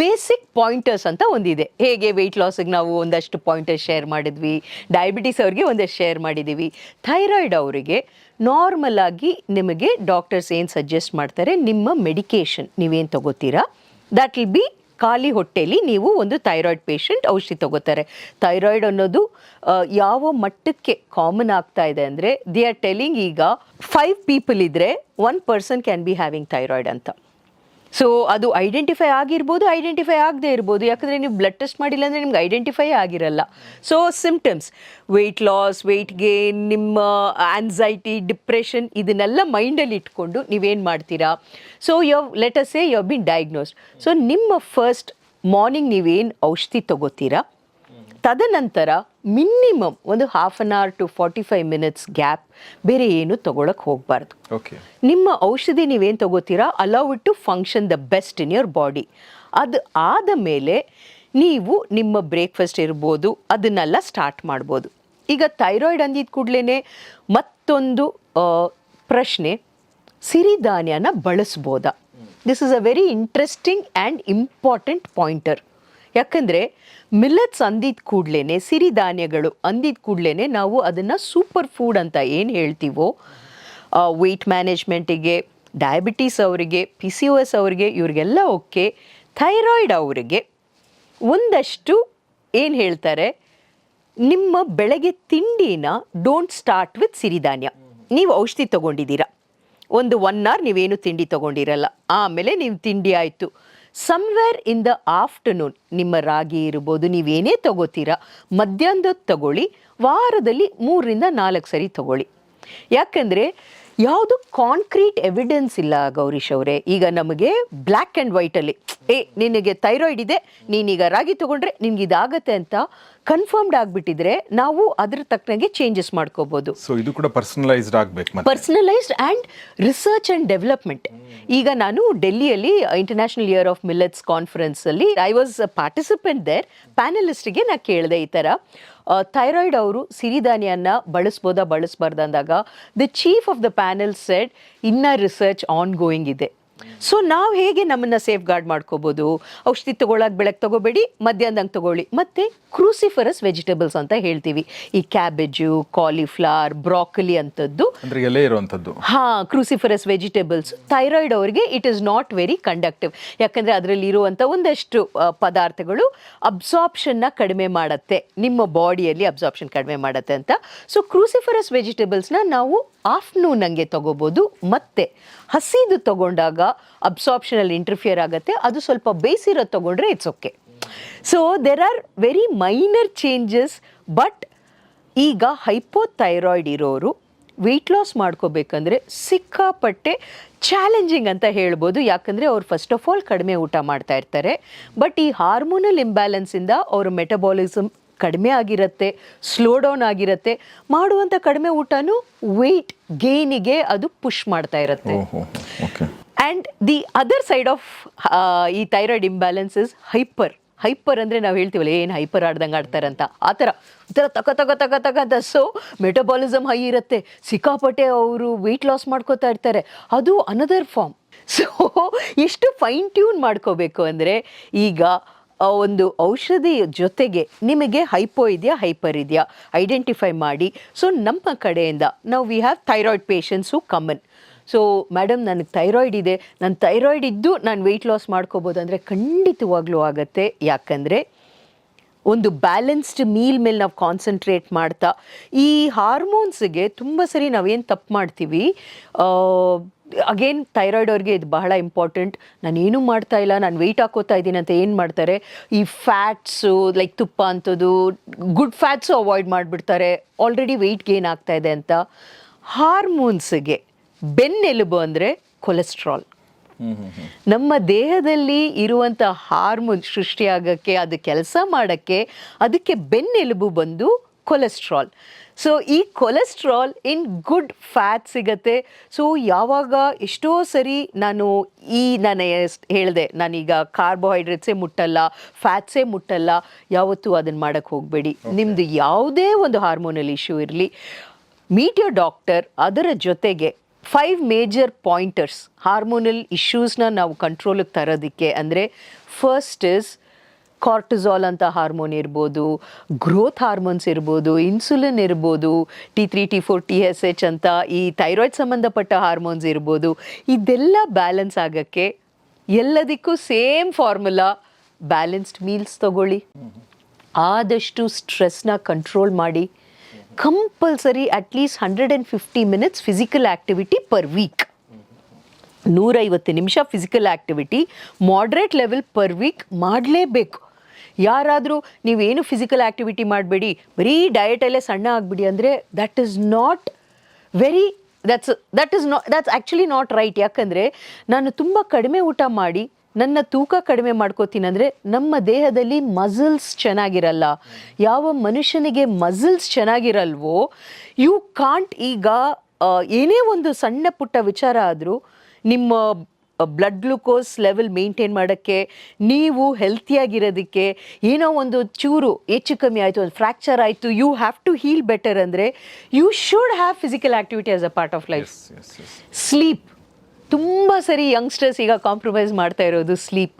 basic pointers ಅಂತ ಒಂದಿದೆ. ಹೇಗೆ ವೆಯ್ಟ್ ಲಾಸಿಗೆ ನಾವು ಒಂದಷ್ಟು ಪಾಯಿಂಟರ್ಸ್ ಶೇರ್ ಮಾಡಿದ್ವಿ. ಡಯಾಬಿಟೀಸ್ ಅವ್ರಿಗೆ ಒಂದಷ್ಟು ಶೇರ್ ಮಾಡಿದ್ದೀವಿ ಥೈರಾಯ್ಡ್ ಅವರಿಗೆ ನಾರ್ಮಲ್ ಆಗಿ ನಿಮಗೆ ಡಾಕ್ಟರ್ಸ್ ಏನು ಸಜೆಸ್ಟ್ ಮಾಡ್ತಾರೆ? ನಿಮ್ಮ ಮೆಡಿಕೇಶನ್ ನೀವೇನು ತಗೋತೀರಾ? ದ್ಯಾಟ್ ವಿಲ್ ಬಿ ಖಾಲಿ ಹೊಟ್ಟೆಲಿ ನೀವು ಒಂದು ಥೈರಾಯ್ಡ್ ಪೇಷಂಟ್ ಔಷಧಿ ತಗೋತಾರೆ. ಥೈರಾಯ್ಡ್ ಅನ್ನೋದು ಯಾವ ಮಟ್ಟಕ್ಕೆ ಕಾಮನ್ ಆಗ್ತಾ ಇದೆ ಅಂದರೆ ದೇ ಆರ್ ಟೆಲಿಂಗ್ ಈಗ ಫೈವ್ ಪೀಪಲ್ ಇದ್ದರೆ one person can be having thyroid ಅಂತ. ಸೊ ಅದು ಐಡೆಂಟಿಫೈ ಆಗಿರ್ಬೋದು ಐಡೆಂಟಿಫೈ ಆಗದೆ ಇರ್ಬೋದು. ಯಾಕಂದರೆ ನೀವು ಬ್ಲಡ್ ಟೆಸ್ಟ್ ಮಾಡಿಲ್ಲ ಅಂದರೆ ನಿಮ್ಗೆ ಐಡೆಂಟಿಫೈ ಆಗಿರಲ್ಲ. So symptoms weight loss weight gain ನಿಮ್ಮ ಆನ್ಸೈಟಿ ಡಿಪ್ರೆಷನ್ ಇದನ್ನೆಲ್ಲ ಮೈಂಡಲ್ಲಿ ಇಟ್ಕೊಂಡು ನೀವೇನು ಮಾಡ್ತೀರಾ? So you've as a you've been diagnosed so ನಿಮ್ಮ ಫಸ್ಟ್ ಮಾರ್ನಿಂಗ್ ನೀವೇನು ಔಷಧಿ ತಗೋತೀರಾ? ತದನಂತರ ಮಿನಿಮಮ್ ಒಂದು half an hour to forty five minutes gap ಬೇರೆ ಏನು ತಗೊಳಕ್ಕೆ ಹೋಗಬಾರ್ದು. ಓಕೆ ನಿಮ್ಮ ಔಷಧಿ ನೀವೇನು ತಗೋತೀರಾ? Allow it to function the best in your body ಅದು ಆದ ಮೇಲೆ ನೀವು ನಿಮ್ಮ ಬ್ರೇಕ್ಫಾಸ್ಟ್ ಇರ್ಬೋದು ಅದನ್ನೆಲ್ಲ ಸ್ಟಾರ್ಟ್ ಮಾಡ್ಬೋದು. ಈಗ ಥೈರಾಯ್ಡ್ ಅಂದಿದ ಕೂಡಲೇ ಮತ್ತೊಂದು ಪ್ರಶ್ನೆ ಸಿರಿಧಾನ್ಯನ ಬಳಸ್ಬೋದಾ? This is a very interesting and important pointer ಯಾಕಂದರೆ ಮಿಲ್ಲಟ್ಸ್ ಅಂದಿದ ಕೂಡಲೇ ಸಿರಿಧಾನ್ಯಗಳು ಅಂದಿದ ಕೂಡಲೇ ನಾವು ಅದನ್ನು ಸೂಪರ್ ಫುಡ್ ಅಂತ ಏನು ಹೇಳ್ತೀವೋ ವೆಯ್ಟ್ ಮ್ಯಾನೇಜ್ಮೆಂಟಿಗೆ ಡಯಾಬಿಟೀಸ್ ಅವರಿಗೆ ಪಿ ಸಿ ಒ ಎಸ್ ಅವರಿಗೆ, ಇವ್ರಿಗೆಲ್ಲ ಓಕೆ. ಥೈರಾಯ್ಡ್ ಅವರಿಗೆ ಒಂದಷ್ಟು ಏನು ಹೇಳ್ತಾರೆ, ನಿಮ್ಮ ಬೆಳಗ್ಗೆ ತಿಂಡಿನ ಡೋಂಟ್ ಸ್ಟಾರ್ಟ್ ವಿತ್ ಸಿರಿಧಾನ್ಯ ನೀವು ಔಷಧಿ ತೊಗೊಂಡಿದ್ದೀರಾ. ಒಂದು ಒನ್ ಅವರ್ ನೀವೇನು ತಿಂಡಿ ತಗೊಂಡಿರಲ್ಲ. ಆಮೇಲೆ ನೀವು ತಿಂಡಿ ಆಯಿತು. ಸಮ್ವೇರ್ ಇನ್ ದ ಆಫ್ಟರ್ನೂನ್ ನಿಮ್ಮ ರಾಗಿ ಇರ್ಬೋದು, ನೀವೇನೇ ತಗೋತೀರಾ, ಮಧ್ಯಾಹ್ನದ ತಗೊಳ್ಳಿ, ವಾರದಲ್ಲಿ ಮೂರರಿಂದ ನಾಲ್ಕು ಸರಿ ತಗೊಳ್ಳಿ. ಯಾಕಂದರೆ, ಯಾವುದು ಕಾಂಕ್ರೀಟ್ ಎವಿಡೆನ್ಸ್ ಇಲ್ಲ ಗೌರೀಶ್ ಅವರೇ. ಈಗ ನಮಗೆ ಬ್ಲ್ಯಾಕ್ ಆ್ಯಂಡ್ ವೈಟಲ್ಲಿ ಏ, ನಿನಗೆ ಥೈರಾಯ್ಡ್ ಇದೆ, ನೀನೀಗ ರಾಗಿ ತೊಗೊಂಡ್ರೆ ನಿನಗಿದಾಗತ್ತೆ ಅಂತ ಕನ್ಫರ್ಮ್ಡ್ ಆಗಿಬಿಟ್ಟಿದ್ರೆ ನಾವು ಅದ್ರ ತಕ್ಕನಾಗೆ ಚೇಂಜಸ್ ಮಾಡ್ಕೋಬೋದು. ಸೊ ಇದು ಕೂಡ ಪರ್ಸನಲೈಸ್ಡ್ ಆಗಬೇಕು personalized and research and development ಈಗ ನಾನು ಡೆಲ್ಲಿಯಲ್ಲಿ ಇಂಟರ್ನ್ಯಾಷನಲ್ ಇಯರ್ ಆಫ್ ಮಿಲೆಟ್ಸ್ ಕಾನ್ಫರೆನ್ಸಲ್ಲಿ ಐ ವಾಸ್ ಪಾರ್ಟಿಸಿಪೆಂಟ್ ದೇರ್ ಪ್ಯಾನಲಿಸ್ಟ್ಗೆ ನಾ ಕೇಳಿದೆ ಈ ಥರ ಥೈರಾಯ್ಡ್ ಅವರು ಸಿರಿಧಾನ್ಯನ ಬಳಸ್ಬೋದಾ ಬಳಸ್ಬಾರ್ದು ಅಂದಾಗ the chief of the panel said ಇನ್ನ ರಿಸರ್ಚ್ ಆನ್ ಗೋಯಿಂಗ್ ಇದೆ. ಸೊ ನಾವು ಹೇಗೆ ನಮ್ಮನ್ನು ಸೇಫ್ ಗಾರ್ಡ್ ಮಾಡ್ಕೋಬೋದು? ಔಷಧಿ ತೊಗೊಳಕ್ಕೆ ಬೆಳಗ್ಗೆ ತಗೋಬೇಡಿ ಮಧ್ಯಾಹ್ನದಂಗೆ ತಗೊಳ್ಳಿ. ಮತ್ತು ಕ್ರೂಸಿಫರಸ್ ವೆಜಿಟೇಬಲ್ಸ್ ಅಂತ ಹೇಳ್ತೀವಿ. ಈ ಕ್ಯಾಬೇಜು ಕಾಲಿಫ್ಲವರ್ ಬ್ರಾಕಲಿ ಅಂಥದ್ದು ಅಂದ್ರೆ ಎಲೆ ಇರುವಂಥದ್ದು. ಹಾ ಕ್ರೂಸಿಫರಸ್ ವೆಜಿಟೇಬಲ್ಸ್ ಥೈರಾಯ್ಡ್ ಅವರಿಗೆ it is not very conductive ಯಾಕಂದರೆ ಅದರಲ್ಲಿ ಇರುವಂಥ ಒಂದಷ್ಟು ಪದಾರ್ಥಗಳು ಅಬ್ಸಾರ್ಪ್ಷನ್ನ ಕಡಿಮೆ ಮಾಡುತ್ತೆ. ನಿಮ್ಮ ಬಾಡಿಯಲ್ಲಿ ಅಬ್ಸಾರ್ಪ್ಷನ್ ಕಡಿಮೆ ಮಾಡುತ್ತೆ ಅಂತ. ಸೊ ಕ್ರೂಸಿಫರಸ್ ವೆಜಿಟೇಬಲ್ಸ್ನ ನಾವು ಆಫ್ಟರ್ನೂನ್ ಹಂಗೆ ತೊಗೋಬೋದು. ಮತ್ತೆ ಹಸಿದು ತಗೊಂಡಾಗ ಅಬ್ಸಾರ್ಪ್ಷನಲ್ಲಿ ಇಂಟರ್ಫಿಯರ್ ಆಗುತ್ತೆ. ಅದು ಸ್ವಲ್ಪ ಬೇಸಿರೋದು ತಗೊಂಡ್ರೆ it's okay so there are very minor changes but ಈಗ ಹೈಪೋಥೈರಾಯ್ಡ್ ಇರೋರು ವೆಯ್ಟ್ ಲಾಸ್ ಮಾಡ್ಕೋಬೇಕಂದ್ರೆ ಸಿಕ್ಕಾಪಟ್ಟೆ ಚಾಲೆಂಜಿಂಗ್ ಅಂತ ಹೇಳ್ಬೋದು. ಯಾಕಂದರೆ ಅವ್ರು ಫಸ್ಟ್ ಆಫ್ ಆಲ್ ಕಡಿಮೆ ಊಟ ಮಾಡ್ತಾ ಇರ್ತಾರೆ. ಬಟ್ ಈ ಹಾರ್ಮೋನಲ್ ಇಂಬ್ಯಾಲೆನ್ಸಿಂದ ಅವರು ಮೆಟಬಾಲಿಸಮ್ ಕಡಿಮೆ ಆಗಿರುತ್ತೆ ಸ್ಲೋ ಡೌನ್ ಆಗಿರುತ್ತೆ. ಮಾಡುವಂಥ ಕಡಿಮೆ ಊಟನೂ ವೆಯ್ಟ್ ಗೇನಿಗೆ ಅದು ಪುಷ್ ಮಾಡ್ತಾ ಇರುತ್ತೆ. And the other side of ಈ thyroid imbalance is hyper hyper ಅಂದರೆ ನಾವು ಹೇಳ್ತೀವಲ್ಲ ಏನು ಹೈಪರ್ ಆಡ್ದಂಗೆ ಆಡ್ತಾರಂತ ಆ ಥರ. ಒಂಥರ ತಕ ತಕ ತಕ ತಕ ಅಂತ. ಸೊ ಮೆಟಬಾಲಿಸಮ್ ಹೈ ಇರುತ್ತೆ. ಸಿಕ್ಕಾಪಟ್ಟೆ ಅವರು ವೆಯ್ಟ್ ಲಾಸ್ ಮಾಡ್ಕೋತಾ ಇರ್ತಾರೆ. ಅದು ಅನದರ್ ಫಾರ್ಮ್ ಸೊ ಎಷ್ಟು ಫೈನ್ ಟ್ಯೂನ್ ಮಾಡ್ಕೋಬೇಕು ಅಂದರೆ ಈಗ ಒಂದು ಔಷಧಿ ಜೊತೆಗೆ ನಿಮಗೆ ಹೈಪೋ ಇದೆಯಾ ಹೈಪರ್ ಇದೆಯಾ ಐಡೆಂಟಿಫೈ ಮಾಡಿ. ಸೊ ನಮ್ಮ ಕಡೆಯಿಂದ ನಾವು we have thyroid patients common so madam ನನಗೆ ಥೈರಾಯ್ಡ್ ಇದೆ. ನನ್ನ ಥೈರಾಯ್ಡ್ ಇದ್ದು ನಾನು ವೆಯ್ಟ್ ಲಾಸ್ ಮಾಡ್ಕೋಬೋದು ಅಂದರೆ ಖಂಡಿತವಾಗ್ಲೂ ಆಗುತ್ತೆ. ಯಾಕಂದರೆ ಒಂದು ಬ್ಯಾಲೆನ್ಸ್ಡ್ ಮೀಲ್ ಮೇಲೆ ನಾವು ಕಾನ್ಸಂಟ್ರೇಟ್ ಮಾಡ್ತಾ ಈ ಹಾರ್ಮೋನ್ಸ್ಗೆ ತುಂಬ ಸರಿ ನಾವೇನು ತಪ್ಪು ಮಾಡ್ತೀವಿ ಅಗೇನ್ ಥೈರಾಯ್ಡ್ ಅವ್ರಿಗೆ ಇದು ಬಹಳ ಇಂಪಾರ್ಟೆಂಟ್ ನಾನು ಏನೂ ಮಾಡ್ತಾ ಇಲ್ಲ, ನಾನು ವೆಯ್ಟ್ ಹಾಕೋತಾ ಇದ್ದೀನಿ ಅಂತ ಏನು ಮಾಡ್ತಾರೆ? ಈ ಫ್ಯಾಟ್ಸು ಲೈಕ್ ತುಪ್ಪ ಅಂಥದ್ದು ಗುಡ್ ಫ್ಯಾಟ್ಸು ಅವಾಯ್ಡ್ ಮಾಡಿಬಿಡ್ತಾರೆ. ಆಲ್ರೆಡಿ ವೆಯ್ಟ್ ಗೇನ್ ಆಗ್ತಾ ಇದೆ ಅಂತ. ಹಾರ್ಮೋನ್ಸ್ಗೆ ಬೆನ್ನೆಲುಬು ಅಂದರೆ ಕೊಲೆಸ್ಟ್ರಾಲ್ ನಮ್ಮ ದೇಹದಲ್ಲಿ ಇರುವಂಥ ಹಾರ್ಮೋನ್ ಸೃಷ್ಟಿಯಾಗಕ್ಕೆ, ಅದು ಕೆಲಸ ಮಾಡೋಕ್ಕೆ, ಅದಕ್ಕೆ ಬೆನ್ನೆಲುಬು ಬಂದು ಕೊಲೆಸ್ಟ್ರಾಲ್. ಸೊ ಈ ಕೊಲೆಸ್ಟ್ರಾಲ್ ಇನ್ ಗುಡ್ ಫ್ಯಾಟ್ ಸಿಗತ್ತೆ. ಸೊ ಯಾವಾಗ ಎಷ್ಟೋ ಸರಿ ನಾನು ಈ ನಾನು ಹೇಳಿದೆ ನಾನೀಗ ಕಾರ್ಬೋಹೈಡ್ರೇಟ್ಸೇ ಮುಟ್ಟಲ್ಲ ಫ್ಯಾಟ್ಸೇ ಮುಟ್ಟಲ್ಲ ಯಾವತ್ತೂ ಅದನ್ನು ಮಾಡೋಕ್ಕೆ ಹೋಗಬೇಡಿ. ನಿಮ್ಮದು ಯಾವುದೇ ಒಂದು ಹಾರ್ಮೋನಲ್ ಇಶ್ಯೂ ಇರಲಿ ಮೀಟ್ ಯೋರ್ ಡಾಕ್ಟರ್ ಅದರ ಜೊತೆಗೆ ಫೈವ್ ಮೇಜರ್ ಪಾಯಿಂಟರ್ಸ್ ಹಾರ್ಮೋನಲ್ ಇಶ್ಯೂಸ್ನ ನಾವು ಕಂಟ್ರೋಲಿಗೆ ತರೋದಕ್ಕೆ. ಅಂದರೆ ಫಸ್ಟ್ ಇಸ್ ಕಾರ್ಟಿಸಾಲ್ ಅಂತ ಹಾರ್ಮೋನ್ ಇರ್ಬೋದು ಗ್ರೋತ್ ಹಾರ್ಮೋನ್ಸ್ ಇರ್ಬೋದು ಇನ್ಸುಲಿನ್ ಇರ್ಬೋದು T three T four T S H ಅಂತ ಈ ಥೈರಾಯ್ಡ್ ಸಂಬಂಧಪಟ್ಟ ಹಾರ್ಮೋನ್ಸ್ ಇರ್ಬೋದು. ಇದೆಲ್ಲ ಬ್ಯಾಲೆನ್ಸ್ ಆಗೋಕ್ಕೆ ಎಲ್ಲದಕ್ಕೂ ಸೇಮ್ ಫಾರ್ಮುಲಾ ಬ್ಯಾಲೆನ್ಸ್ಡ್ ಮೀಲ್ಸ್ ತಗೊಳ್ಳಿ. ಆದಷ್ಟು ಸ್ಟ್ರೆಸ್ನ ಕಂಟ್ರೋಲ್ ಮಾಡಿ. Compulsory at least hundred and fifty minutes physical activity per week ನೂರೈವತ್ತು ನಿಮಿಷ physical activity moderate level per week ಮಾಡಲೇಬೇಕು. ಯಾರಾದರೂ ನೀವೇನು ಫಿಸಿಕಲ್ ಆ್ಯಕ್ಟಿವಿಟಿ ಮಾಡಬೇಡಿ, ಬರೀ ಡಯಟಲ್ಲೇ ಸಣ್ಣ ಆಗಿಬಿಡಿ ಅಂದರೆ that is not very that's that is not that's actually not right ಯಾಕಂದರೆ ನಾನು ತುಂಬ ಕಡಿಮೆ ಊಟ ಮಾಡಿ, ನನ್ನ ತೂಕ ಕಡಿಮೆ ಮಾಡ್ಕೋತೀನಿ ಅಂದರೆ ನಮ್ಮ ದೇಹದಲ್ಲಿ ಮಸಲ್ಸ್ ಚೆನ್ನಾಗಿರಲ್ಲ. ಯಾವ ಮನುಷ್ಯನಿಗೆ ಮಸಲ್ಸ್ ಚೆನ್ನಾಗಿರಲ್ವೋ ಯು ಕಾಂಟ್ ಈಗ ಏನೇ ಒಂದು ಸಣ್ಣ ಪುಟ್ಟ ವಿಚಾರ ಆದರೂ ನಿಮ್ಮ ಬ್ಲಡ್ ಗ್ಲೂಕೋಸ್ ಲೆವೆಲ್ ಮೇಂಟೈನ್ ಮಾಡೋಕ್ಕೆ ನೀವು ಹೆಲ್ತಿಯಾಗಿರೋದಕ್ಕೆ ಏನೋ ಒಂದು ಚೂರು ಹೆಚ್ಚು ಕಮ್ಮಿ ಆಯಿತು ಒಂದು ಫ್ರ್ಯಾಕ್ಚರ್ ಆಯಿತು you have to heal better ಅಂದರೆ you should have physical activity as a part of life sleep ತುಂಬ ಸರಿ ಯಂಗ್ಸ್ಟರ್ಸ್ ಈಗ ಕಾಂಪ್ರಮೈಸ್ ಮಾಡ್ತಾ ಇರೋದು ಸ್ಲೀಪ್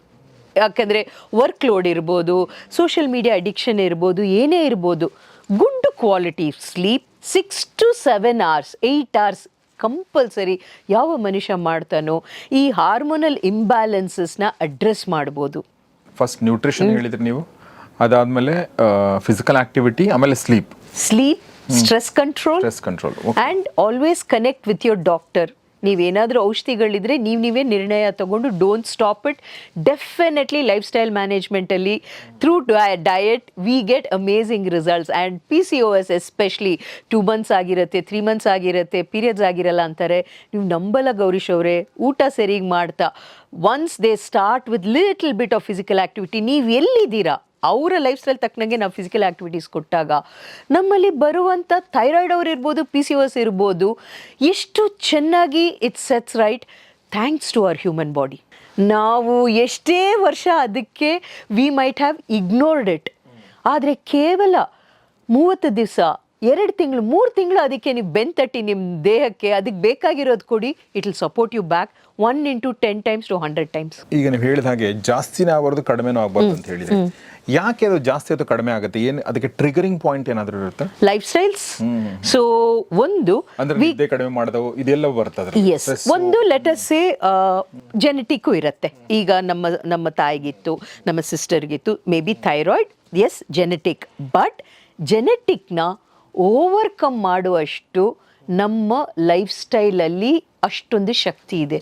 ಯಾಕೆಂದರೆ ವರ್ಕ್ ಲೋಡ್ ಇರ್ಬೋದು ಸೋಷಿಯಲ್ ಮೀಡಿಯಾ ಅಡಿಕ್ಷನ್ ಇರ್ಬೋದು ಏನೇ ಇರ್ಬೋದು good quality sleep six to seven hours eight hours compulsory ಯಾವ ಮನುಷ್ಯ ಮಾಡ್ತಾನೋ ಈ ಹಾರ್ಮೋನಲ್ ಇಂಬ್ಯಾಲೆನ್ಸಸ್ನ ಅಡ್ರೆಸ್ ಮಾಡ್ಬೋದು. ಫಸ್ಟ್ ನ್ಯೂಟ್ರಿಷನ್ ಹೇಳಿದ್ರಿ ನೀವು. ಅದಾದಮೇಲೆ ಫಿಸಿಕಲ್ ಆಕ್ಟಿವಿಟಿ ಆಮೇಲೆ sleep sleep stress control stress control and always connect with your doctor ನೀವೇನಾದರೂ ಔಷಧಿಗಳಿದ್ರೆ ನೀವು ನೀವೇ ನಿರ್ಣಯ ತಗೊಂಡು don't stop it definitely lifestyle ಮ್ಯಾನೇಜ್ಮೆಂಟಲ್ಲಿ through diet we get amazing results and P C O S especially two months ಆಗಿರುತ್ತೆ three months ಆಗಿರುತ್ತೆ periods ಆಗಿರಲ್ಲ ಅಂತಾರೆ. ನೀವು ನಂಬಲ್ಲ ಗೌರೀಶ್ ಅವರೇ, ಊಟ ಸರಿಗೆ ಮಾಡ್ತಾ. Once they start with little bit of physical activity ನೀವು ಎಲ್ಲಿದ್ದೀರಾ? ಅವರ ಲೈಫ್ ಸ್ಟೈಲ್ ತಕ್ಕನಂಗೆ ನಾವು ಫಿಸಿಕಲ್ ಆ್ಯಕ್ಟಿವಿಟೀಸ್ ಕೊಟ್ಟಾಗ ನಮ್ಮಲ್ಲಿ ಬರುವಂಥ ಥೈರಾಯ್ಡ್ ಅವ್ರು ಇರ್ಬೋದು ಪಿ ಸಿ ಓಸ್ ಇರ್ಬೋದು, ಎಷ್ಟು ಚೆನ್ನಾಗಿ it's sets right thanks to our human body ನಾವು ಎಷ್ಟೇ ವರ್ಷ ಅದಕ್ಕೆ we might have ignored it ಆದರೆ ಕೇವಲ ಮೂವತ್ತು ದಿವಸ ಎರಡು ತಿಂಗಳು ಮೂರು ತಿಂಗಳು ಅದಕ್ಕೆ ನೀವು ಬೆನ್ ತಟ್ಟಿ ನಿಮ್ಮ ದೇಹಕ್ಕೆ ಅದಕ್ಕೆ ಬೇಕಾಗಿರೋದು ಕೊಡಿ. It will support you back one into ten times to hundred times ಈಗ ನೀವು ಹೇಳಿದ ಹಾಗೆ ಜಾಸ್ತಿನೇ ಆಗಬಾರ್ದು ಕಡಿಮೆನೂ ಆಗಬಾರ್ದು ಅಂತ ಹೇಳಿದ್ರೆ. ಯಾಕೆ ಅದು ಜಾಸ್ತಿ ಅದು ಕಡಿಮೆ ಆಗುತ್ತೆ? ಏನು ಅದಕ್ಕೆ ಟ್ರಿಗರಿಂಗ್ ಪಾಯಿಂಟ್ ಏನಾದರೂ ಇರುತ್ತೆ? ಲೈಫ್ ಸ್ಟೈಲ್ಸ್ ಸೊ ಒಂದು ಅಂದ್ರೆ ಕಡಿಮೆ ಮಾಡಿದವು ಇದೆಲ್ಲ ಬರ್ತದೆ ಎಸ್ ಒಂದು ಲೆಟರ್ಸೇ ಜೆನೆಟಿಕ್ಕು ಇರುತ್ತೆ. ಈಗ ನಮ್ಮ ನಮ್ಮ ತಾಯಿಗಿತ್ತು ನಮ್ಮ ಸಿಸ್ಟರ್ಗಿತ್ತು maybe thyroid is genetic but ಜೆನೆಟಿಕ್ನ overcome ಮಾಡುವಷ್ಟು ನಮ್ಮ ಲೈಫ್ ಸ್ಟೈಲಲ್ಲಿ ಅಷ್ಟೊಂದು ಶಕ್ತಿ ಇದೆ.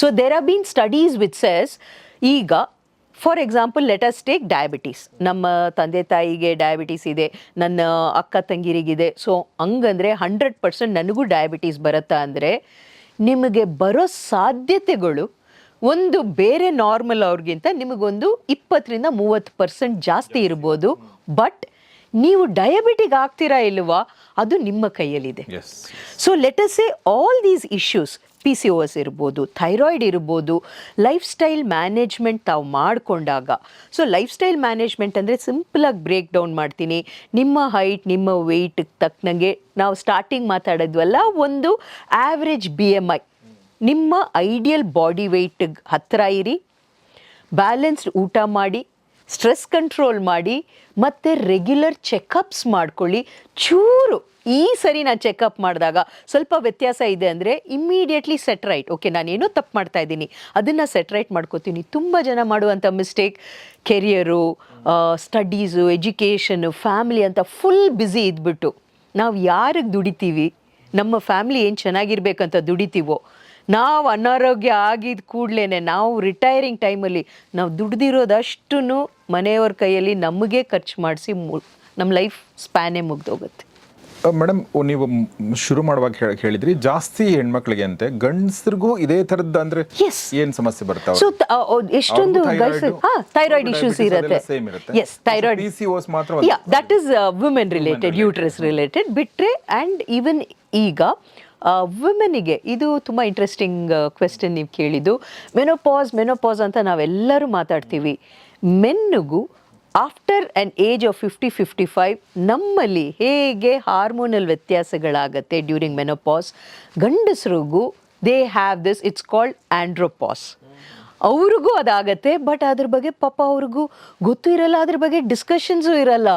So there are been studies with cess ಈಗ for example us take diabetes ನಮ್ಮ ತಂದೆ ತಾಯಿಗೆ ಡಯಾಬಿಟೀಸ್ ಇದೆ ನನ್ನ ಅಕ್ಕ ತಂಗಿರಿಗಿದೆ. ಸೊ ಹಂಗಂದ್ರೆ ಹಂಡ್ರೆಡ್ ಪರ್ಸೆಂಟ್ ನನಗೂ ಡಯಾಬಿಟೀಸ್ ಬರುತ್ತಾ ಅಂದರೆ ನಿಮಗೆ ಬರೋ ಸಾಧ್ಯತೆಗಳು ಒಂದು ಬೇರೆ ನಾರ್ಮಲ್ ಅವ್ರಿಗಿಂತ ನಿಮಗೊಂದು ಇಪ್ಪತ್ತರಿಂದ ಮೂವತ್ತು ಪರ್ಸೆಂಟ್ ಜಾಸ್ತಿ ಇರ್ಬೋದು. ಬಟ್ ನೀವು ಡಯಾಬಿಟಿಕ್ ಆಗ್ತೀರಾ ಇಲ್ವಾ ಅದು ನಿಮ್ಮ ಕೈಯಲ್ಲಿದೆ. So let us a all these issues P C O S ಇರ್ಬೋದು ಥೈರಾಯ್ಡ್ ಇರ್ಬೋದು ಲೈಫ್ ಸ್ಟೈಲ್ ಮ್ಯಾನೇಜ್ಮೆಂಟ್ ತಾವು ಮಾಡಿಕೊಂಡಾಗ. ಸೊ ಲೈಫ್ ಸ್ಟೈಲ್ ಮ್ಯಾನೇಜ್ಮೆಂಟ್ ಅಂದರೆ ಸಿಂಪಲಾಗಿ ಬ್ರೇಕ್ ಡೌನ್ ಮಾಡ್ತೀನಿ. ನಿಮ್ಮ ಹೈಟ್ ನಿಮ್ಮ ವೆಯ್ಟ್ ತಕ್ಕನಂಗೆ ನಾವು ಸ್ಟಾರ್ಟಿಂಗ್ ಮಾತಾಡಿದ್ವಲ್ಲ ಒಂದು ಆ್ಯಾವ್ರೇಜ್ ಬಿ ಎಂ ಐ ನಿಮ್ಮ ಐಡಿಯಲ್ ಬಾಡಿ ವೆಯ್ಟ್ಗೆ ಹತ್ತಿರ ಇರಿ. ಬ್ಯಾಲೆನ್ಸ್ಡ್ ಊಟ ಮಾಡಿ ಸ್ಟ್ರೆಸ್ ಕಂಟ್ರೋಲ್ ಮಾಡಿ ಮತ್ತು ರೆಗ್ಯುಲರ್ ಚೆಕಪ್ಸ್ ಮಾಡ್ಕೊಳ್ಳಿ. ಚೂರು ಈ ಸರಿ ನಾನು ಚೆಕಪ್ ಮಾಡಿದಾಗ ಸ್ವಲ್ಪ ವ್ಯತ್ಯಾಸ ಇದೆ ಅಂದರೆ ಇಮ್ಮಿಡಿಯೇಟ್ಲಿ ಸೆಟ್ ರೈಟ್ ಓಕೆ ನಾನೇನೋ ತಪ್ಪು ಮಾಡ್ತಾ ಇದ್ದೀನಿ. ಅದನ್ನು ಸೆಟ್ ರೈಟ್ ಮಾಡ್ಕೋತೀನಿ. ತುಂಬ ಜನ ಮಾಡುವಂಥ mistake career studies education family ಅಂತ ಫುಲ್ ಬ್ಯುಸಿ ಇದ್ಬಿಟ್ಟು. ನಾವು ಯಾರಿಗೆ ದುಡಿತೀವಿ? ನಮ್ಮ ಫ್ಯಾಮಿಲಿ ಏನು ಚೆನ್ನಾಗಿರ್ಬೇಕಂತ ದುಡಿತೀವೋ? ನಾವು ಅನಾರೋಗ್ಯ ಆಗಿದ ಕೂಡಲೇ ನಾವು ರಿಟೈರಿಂಗ್ ಟೈಮಲ್ಲಿ ನಾವು ದುಡ್ದಿರೋದಷ್ಟು ಮನೆಯವ್ರ ಕೈಯಲ್ಲಿ ನಮಗೆ ಖರ್ಚು ಮಾಡಿಸಿ ನಮ್ಮ ಲೈಫ್ ಸ್ಪ್ಯಾನೇ ಮುಗ್ದೋಗುತ್ತೆ. ಮೇಡಮ್ ನೀವು ಶುರು ಮಾಡುವಾಗ ಹೇಳ- ಹೇಳಿದ್ರಿ ಜಾಸ್ತಿ ಹೆಣ್ಮಕ್ಳಿಗೆ ಅಂತೆ ಗಂಡಸ್ರಿಗೂ ಇದೇ ತರದ ಅಂದ್ರೆ. ಏನ್ ಸಮಸ್ಯೆ ಬರ್ತಾವೆ? ಸೊ ಎಷ್ಟೊಂದು ಥೈರಾಯ್ಡ್ ಇಶ್ಯೂಸ್ ಇರುತ್ತೆ. ಎಸ್ ಥೈರಾಯ್ಡ್ ಮಾತ್ರ yeah that is women related uterus related ಬಿಟ್ರೆ ಅಂಡ್ ಈವನ್ ಈಗ ವುಮೆನಿಗೆ ಇದು ತುಂಬ ಇಂಟ್ರೆಸ್ಟಿಂಗ್ ಕ್ವೆಶನ್ ನೀವು ಕೇಳಿದ್ದು. ಮೆನೋಪಾಸ್ ಮೆನೋಪಾಸ್ ಅಂತ ನಾವೆಲ್ಲರೂ ಮಾತಾಡ್ತೀವಿ. ಮೆನ್ನಿಗೂ after an age of fifty fifty five ನಮ್ಮಲ್ಲಿ ಹೇಗೆ ಹಾರ್ಮೋನಲ್ ವ್ಯತ್ಯಾಸಗಳಾಗತ್ತೆ during menopause ಗಂಡಸ್ರಿಗೂ they have this it's called andropause ಅವ್ರಿಗೂ ಅದಾಗತ್ತೆ ಬಟ್ ಅದ್ರ ಬಗ್ಗೆ ಪಾಪ ಅವ್ರಿಗೂ ಗೊತ್ತು ಇರಲ್ಲ, ಅದ್ರ ಬಗ್ಗೆ ಡಿಸ್ಕಷನ್ಸು ಇರಲ್ಲ.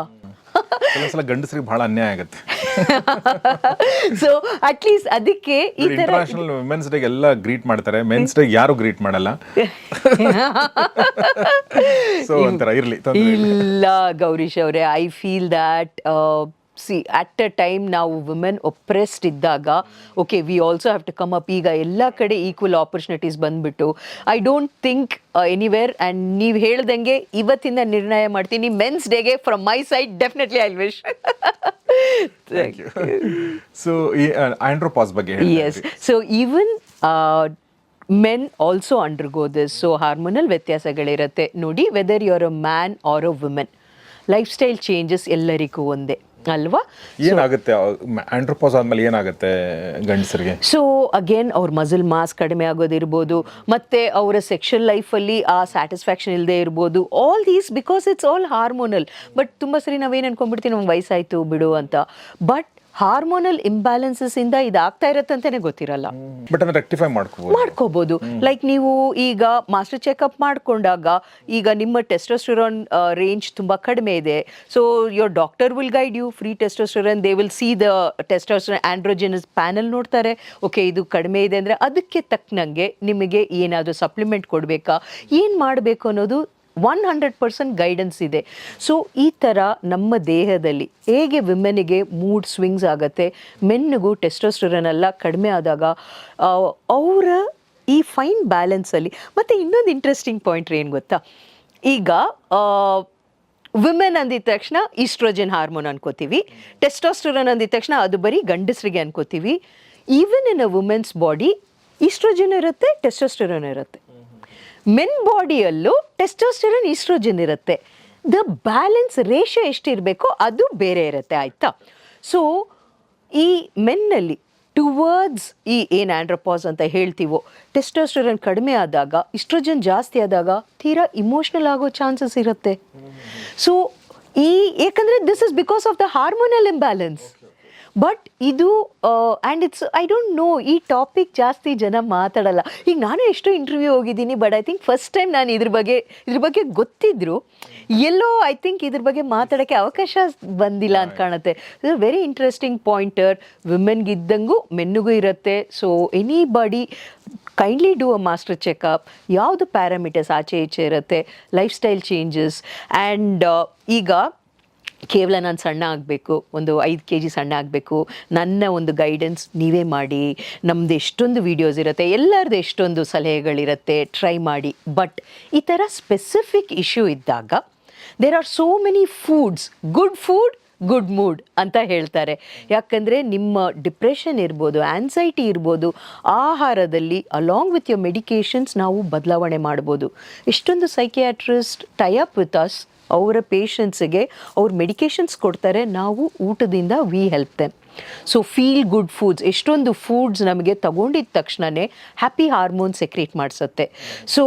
ಗಂಡಸ್ರಿಗೆ ಗಂಡಸರಿಗೆ ಬಹಳ ಅನ್ಯಾಯ ಆಗುತ್ತೆ. ಸೊ ಅಟ್ಲೀಸ್ಟ್ ಅದಕ್ಕೆ ಈ ತರ ಇಂಟರ್ನ್ಯಾಷನಲ್ ವುಮೆನ್ಸ್ ಡೇ ಎಲ್ಲ ಗ್ರೀಟ್ ಮಾಡ್ತಾರೆ ಮೆನ್ಸ್ ಡೇ ಯಾರು ಗ್ರೀಟ್ ಮಾಡಲ್ಲ ಸೊ ಒಂಥರ ಇರ್ಲಿ ತೊಂದ್ರೆ ಇಲ್ಲ. ಇಲ್ಲ ಗೌರೀಶ್ ಅವರೇ I feel that see at a time ನಾವು ವುಮೆನ್ ಒಪ್ರೆಸ್ಡ್ ಇದ್ದಾಗ okay we also have to come up ಈಗ ಎಲ್ಲ ಕಡೆ ಈಕ್ವಲ್ ಆಪರ್ಚುನಿಟೀಸ್ ಬಂದ್ಬಿಟ್ಟು I don't think anywhere and ನೀವು ಹೇಳ್ದಂಗೆ ಇವತ್ತಿಂದ ನಿರ್ಣಯ ಮಾಡ್ತೀನಿ. ಮೆನ್ಸ್ ಡೇಗೆ from my side definitely I wish so andropause ಬಗ್ಗೆ yes so even men also undergo this so hormonal ವ್ಯತ್ಯಾಸಗಳಿರುತ್ತೆ. ನೋಡಿ whether you are a man or a woman lifestyle changes ಎಲ್ಲರಿಗೂ ಒಂದೇ. ಅಲ್ವಾ? ಏನಾಗುತ್ತೆ? ಆಂಡ್ರೋಪಾಸ್ ಆದ್ಮೇಲೆ ಏನಾಗುತ್ತೆ ಗಂಡಸರಿಗೆ? ಸೊ ಅಗೇನ್ ಅವ್ರ ಮಸಲ್ ಮಾಸ್ ಕಡಿಮೆ ಆಗೋದಿರ್ಬೋದು ಮತ್ತೆ ಅವರ ಸೆಕ್ಷುವಲ್ ಲೈಫಲ್ಲಿ ಆ ಸ್ಯಾಟಿಸ್ಫ್ಯಾಕ್ಷನ್ ಇಲ್ಲದೆ ಇರ್ಬೋದು all these because it's all hormonal but ತುಂಬ ಸರಿ ನಾವೇನು ಅನ್ಕೊಂಡ್ಬಿಡ್ತೀವಿ? ನಮ್ಗೆ ವಯಸ್ಸಾಯಿತು ಬಿಡು ಅಂತ. ಬಟ್ ಹಾರ್ಮೋನಲ್ ಇಂಬ್ಯಾಲೆನ್ಸಸ್ ಇಂದ ಇದಾಗ್ತಾ ಇರತ್ತಂತಾನೆ ಗೊತ್ತಿರಲ್ಲ. ಬಟ್ ಅದನ್ನ ರೆಕ್ಟಿಫೈ ಮಾಡ್ಕೋಬಹುದು ಮಾಡ್ಕೋಬಹುದು ಲೈಕ್ ನೀವು ಈಗ ಮಾಸ್ಟರ್ ಚೆಕಪ್ ಮಾಡ್ಕೊಂಡಾಗ ಈಗ ನಿಮ್ಮ ಟೆಸ್ಟೋಸ್ಟೆರಾನ್ ರೇಂಜ್ ತುಂಬಾ ಕಡಿಮೆ ಇದೆ. So your doctor will guide you free testosterone they will see the testosterone androgenous panel ನೋಡ್ತಾರೆ. ಓಕೆ ಇದು ಕಡಿಮೆ ಇದೆ ಅಂದ್ರೆ ಅದಕ್ಕೆ ತಕ್ಕನಂಗೆ ನಿಮಗೆ ಏನಾದರೂ ಸಪ್ಲಿಮೆಂಟ್ ಕೊಡಬೇಕಾ? ಏನು ಮಾಡಬೇಕು ಅನ್ನೋದು ಒನ್ ಹಂಡ್ರೆಡ್ ಪರ್ಸೆಂಟ್ ಗೈಡೆನ್ಸ್ ಇದೆ. ಸೊ ಈ ಥರ ನಮ್ಮ ದೇಹದಲ್ಲಿ ಹೇಗೆ ವಿಮೆನಿಗೆ ಮೂಡ್ ಸ್ವಿಂಗ್ಸ್ ಆಗುತ್ತೆ ಮೆನ್ನಿಗೂ ಟೆಸ್ಟೋಸ್ಟೆರೋನ್ ಎಲ್ಲ ಕಡಿಮೆ ಆದಾಗ ಅವರ ಈ ಫೈನ್ ಬ್ಯಾಲೆನ್ಸಲ್ಲಿ ಮತ್ತು ಇನ್ನೊಂದು ಇಂಟ್ರೆಸ್ಟಿಂಗ್ ಪಾಯಿಂಟ್ ಏನು ಗೊತ್ತಾ? ಈಗ ವಿಮೆನ್ ಅಂದಿದ ತಕ್ಷಣ ಈಸ್ಟ್ರೋಜನ್ ಹಾರ್ಮೋನ್ ಅನ್ಕೋತೀವಿ ಟೆಸ್ಟೋಸ್ಟೆರೋನ್ ಅಂದಿದ ತಕ್ಷಣ ಅದು ಬರೀ ಗಂಡಸರಿಗೆ ಅನ್ಕೋತೀವಿ. Even in a women's body estrogen ಇರುತ್ತೆ ಟೆಸ್ಟೋಸ್ಟೆರೋನ್ ಇರುತ್ತೆ. ಮೆನ್ ಬಾಡಿಯಲ್ಲೂ ಟೆಸ್ಟೋಸ್ಟೆರನ್ ಈಸ್ಟ್ರೋಜನ್ ಇರುತ್ತೆ. ದ ಬ್ಯಾಲೆನ್ಸ್ ರೇಷೋ ಎಷ್ಟಿರಬೇಕು ಅದು ಬೇರೆ ಇರುತ್ತೆ, ಆಯಿತಾ? ಸೊ ಈ ಮೆನ್ನಲ್ಲಿ ಟುವರ್ಡ್ಸ್ ಈ ಏನು ಆಂಡ್ರೋಪಾಸ್ ಅಂತ ಹೇಳ್ತೀವೋ, ಟೆಸ್ಟೋಸ್ಟೆರನ್ ಕಡಿಮೆ ಆದಾಗ ಇಸ್ಟ್ರೋಜನ್ ಜಾಸ್ತಿ ಆದಾಗ ತೀರಾ ಇಮೋಷ್ನಲ್ ಆಗೋ ಚಾನ್ಸಸ್ ಇರುತ್ತೆ. ಸೊ ಈ, ಏಕೆಂದರೆ this is because of the hormonal imbalance but ಇದು and it's I don't know ಈ ಟಾಪಿಕ್ ಜಾಸ್ತಿ ಜನ ಮಾತಾಡಲ್ಲ. ಈಗ ನಾನು ಎಷ್ಟು ಇಂಟರ್ವ್ಯೂ ಹೋಗಿದ್ದೀನಿ but I think first time ನಾನು ಇದ್ರ ಬಗ್ಗೆ ಇದ್ರ ಬಗ್ಗೆ ಗೊತ್ತಿದ್ರು. ಎಲ್ಲೋ ಐ ಥಿಂಕ್ ಇದ್ರ ಬಗ್ಗೆ ಮಾತಾಡೋಕ್ಕೆ ಅವಕಾಶ ಬಂದಿಲ್ಲ ಅಂತ ಕಾಣುತ್ತೆ. ವೆರಿ ಇಂಟ್ರೆಸ್ಟಿಂಗ್ ಪಾಯಿಂಟರ್ ವಿಮೆನ್ಗಿದ್ದಂಗೂ ಮೆನ್ನುಗೂ ಇರುತ್ತೆ. So anybody kindly do a master checkup ಯಾವುದು ಪ್ಯಾರಾಮೀಟರ್ಸ್ ಆಚೆ ಈಚೆ ಇರುತ್ತೆ? ಲೈಫ್ ಸ್ಟೈಲ್ ಚೇಂಜಸ್ ಆ್ಯಂಡ್ ಈಗ ಕೇವಲ ನಾನು ಸಣ್ಣ ಆಗಬೇಕು, ಒಂದು ಐದು ಕೆ ಜಿ ಸಣ್ಣ ಆಗಬೇಕು, ನನ್ನ ಒಂದು ಗೈಡೆನ್ಸ್ ನೀವೇ ಮಾಡಿ ನಮ್ಮದು ಎಷ್ಟೊಂದು ವೀಡಿಯೋಸ್ ಇರುತ್ತೆ ಎಲ್ಲರದ್ದು ಎಷ್ಟೊಂದು ಸಲಹೆಗಳಿರುತ್ತೆ ಟ್ರೈ ಮಾಡಿ. ಬಟ್ ಈ ಥರ ಸ್ಪೆಸಿಫಿಕ್ ಇಶ್ಯೂ ಇದ್ದಾಗ there are so many foods good food good mood ಅಂತ ಹೇಳ್ತಾರೆ. ಯಾಕಂದರೆ ನಿಮ್ಮ ಡಿಪ್ರೆಷನ್ ಇರ್ಬೋದು ಆ್ಯನ್ಸೈಟಿ ಇರ್ಬೋದು, ಆಹಾರದಲ್ಲಿ ಅಲಾಂಗ್ ವಿತ್ ಯೋರ್ ಮೆಡಿಕೇಷನ್ಸ್ ನಾವು ಬದಲಾವಣೆ ಮಾಡ್ಬೋದು. ಎಷ್ಟೊಂದು ಸೈಕಿಯಾಟ್ರಿಸ್ಟ್ ಟೈಅಪ್ ವಿತ್ ಅಸ್ ಅವರ ಪೇಷಂಟ್ಸಿಗೆ ಅವ್ರು ಮೆಡಿಕೇಷನ್ಸ್ ಕೊಡ್ತಾರೆ, ನಾವು ಊಟದಿಂದ we help them so feel good foods ಎಷ್ಟೊಂದು ಫುಡ್ಸ್ ನಮಗೆ ತಗೊಂಡಿದ ತಕ್ಷಣವೇ ಹ್ಯಾಪಿ ಹಾರ್ಮೋನ್ ಸೆಕ್ರೇಟ್ ಮಾಡಿಸುತ್ತೆ. ಸೊ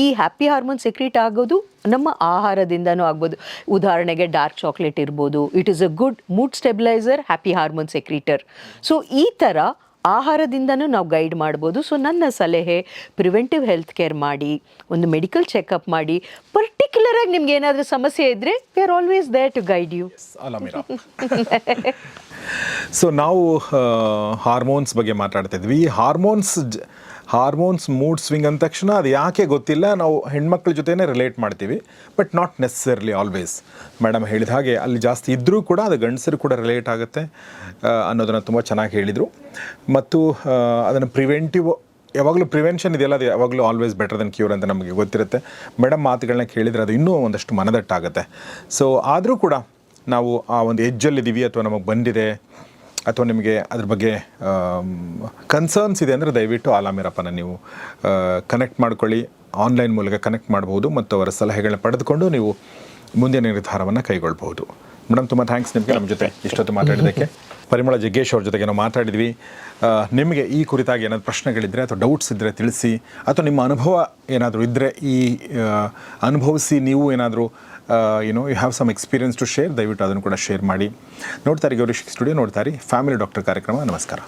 ಈ ಹ್ಯಾಪಿ ಹಾರ್ಮೋನ್ ಸೆಕ್ರೇಟ್ ಆಗೋದು ನಮ್ಮ ಆಹಾರದಿಂದನೂ ಆಗ್ಬೋದು. ಉದಾಹರಣೆಗೆ ಡಾರ್ಕ್ ಚಾಕ್ಲೇಟ್ ಇರ್ಬೋದು it is a good mood stabilizer happy hormone secretor so ಈ ಥರ ಆಹಾರದಿಂದನೂ ನಾವು ಗೈಡ್ ಮಾಡ್ಬೋದು. ಸೊ ನನ್ನ ಸಲಹೆ ಪ್ರಿವೆಂಟಿವ್ ಹೆಲ್ತ್ ಕೇರ್ ಮಾಡಿ, ಒಂದು ಮೆಡಿಕಲ್ ಚೆಕಪ್ ಮಾಡಿ. ಪರ್ಟಿಕ್ಯುಲರ್ ಆಗಿ ನಿಮ್ಗೆ ಏನಾದರೂ ಸಮಸ್ಯೆ ಇದ್ದರೆ we are always there to guide you so ನಾವು ಹಾರ್ಮೋನ್ಸ್ ಬಗ್ಗೆ ಮಾತಾಡ್ತಿದ್ವಿ ಈ ಹಾರ್ಮೋನ್ಸ್ ಹಾರ್ಮೋನ್ಸ್ ಮೂಡ್ ಸ್ವಿಂಗ್ ಅಂದ ತಕ್ಷಣ ಅದು ಯಾಕೆ ಗೊತ್ತಿಲ್ಲ, ನಾವು ಹೆಣ್ಮಕ್ಳ ಜೊತೆನೇ ರಿಲೇಟ್ ಮಾಡ್ತೀವಿ but not necessarily always madam ಹೇಳಿದ ಹಾಗೆ ಅಲ್ಲಿ ಜಾಸ್ತಿ ಇದ್ದರೂ ಕೂಡ ಅದು ಗಂಡಸರು ಕೂಡ ರಿಲೇಟ್ ಆಗುತ್ತೆ ಅನ್ನೋದನ್ನು ತುಂಬ ಚೆನ್ನಾಗಿ ಹೇಳಿದರು. ಮತ್ತು ಅದನ್ನು ಪ್ರಿವೆಂಟಿವ್ ಯಾವಾಗಲೂ ಪ್ರಿವೆನ್ಷನ್ ಇದೆಯಲ್ಲ, ಅದು ಯಾವಾಗಲೂ ಆಲ್ವೇಸ್ ಬೆಟರ್ ದೆನ್ ಕ್ಯೂರ್ ಅಂತ ನಮಗೆ ಗೊತ್ತಿರುತ್ತೆ. ಮೇಡಮ್ ಮಾತುಗಳನ್ನ ಕೇಳಿದರೆ ಅದು ಇನ್ನೂ ಒಂದಷ್ಟು ಮನದಟ್ಟಾಗುತ್ತೆ. ಸೊ ಆದರೂ ಕೂಡ ನಾವು ಆ ಒಂದು ಎಜ್ಜಲ್ಲಿದ್ದೀವಿ ಅಥವಾ ನಮಗೆ ಬಂದಿದೆ ಅಥವಾ ನಿಮಗೆ ಅದ್ರ ಬಗ್ಗೆ ಕನ್ಸರ್ನ್ಸ್ ಇದೆ ಅಂದರೆ ದಯವಿಟ್ಟು ಆಲಾಮಿರಪ್ಪನ ನೀವು ಕನೆಕ್ಟ್ ಮಾಡ್ಕೊಳ್ಳಿ. ಆನ್ಲೈನ್ ಮೂಲಕ ಕನೆಕ್ಟ್ ಮಾಡ್ಬೋದು ಮತ್ತು ಅವರ ಸಲಹೆಗಳನ್ನ ಪಡೆದುಕೊಂಡು ನೀವು ಮುಂದಿನ ನಿರ್ಧಾರವನ್ನು ಕೈಗೊಳ್ಳಬಹುದು ಮೇಡಮ್ ತುಂಬ ಥ್ಯಾಂಕ್ಸ್ ನಿಮಗೆ ನಮ್ಮ ಜೊತೆ ಇಷ್ಟೊತ್ತು ಮಾತಾಡಿದ್ದಕ್ಕೆ. ಪರಿಮಳ ಜಗ್ಗೇಶ್ ಅವ್ರ ಜೊತೆಗೆ ನಾವು ಮಾತಾಡಿದ್ವಿ. ನಿಮಗೆ ಈ ಕುರಿತಾಗಿ ಏನಾದರೂ ಪ್ರಶ್ನೆಗಳಿದ್ದರೆ ಅಥವಾ ಡೌಟ್ಸ್ ಇದ್ದರೆ ತಿಳಿಸಿ ಅಥವಾ ನಿಮ್ಮ ಅನುಭವ ಏನಾದರೂ ಇದ್ದರೆ ಈ ಅನುಭವಿಸಿ ನೀವು ಏನಾದರೂ you know you have some experience to share ದಯವಿಟ್ಟು ಅದನ್ನು ಕೂಡ ಶೇರ್ ಮಾಡಿ. ನೋಡ್ತಾರೆ ಗೌರಿ ಸ್ಟುಡಿಯೋ ನೋಡ್ತಾರೆ ಫ್ಯಾಮಿಲಿ ಡಾಕ್ಟರ್ ಕಾರ್ಯಕ್ರಮ. ನಮಸ್ಕಾರ.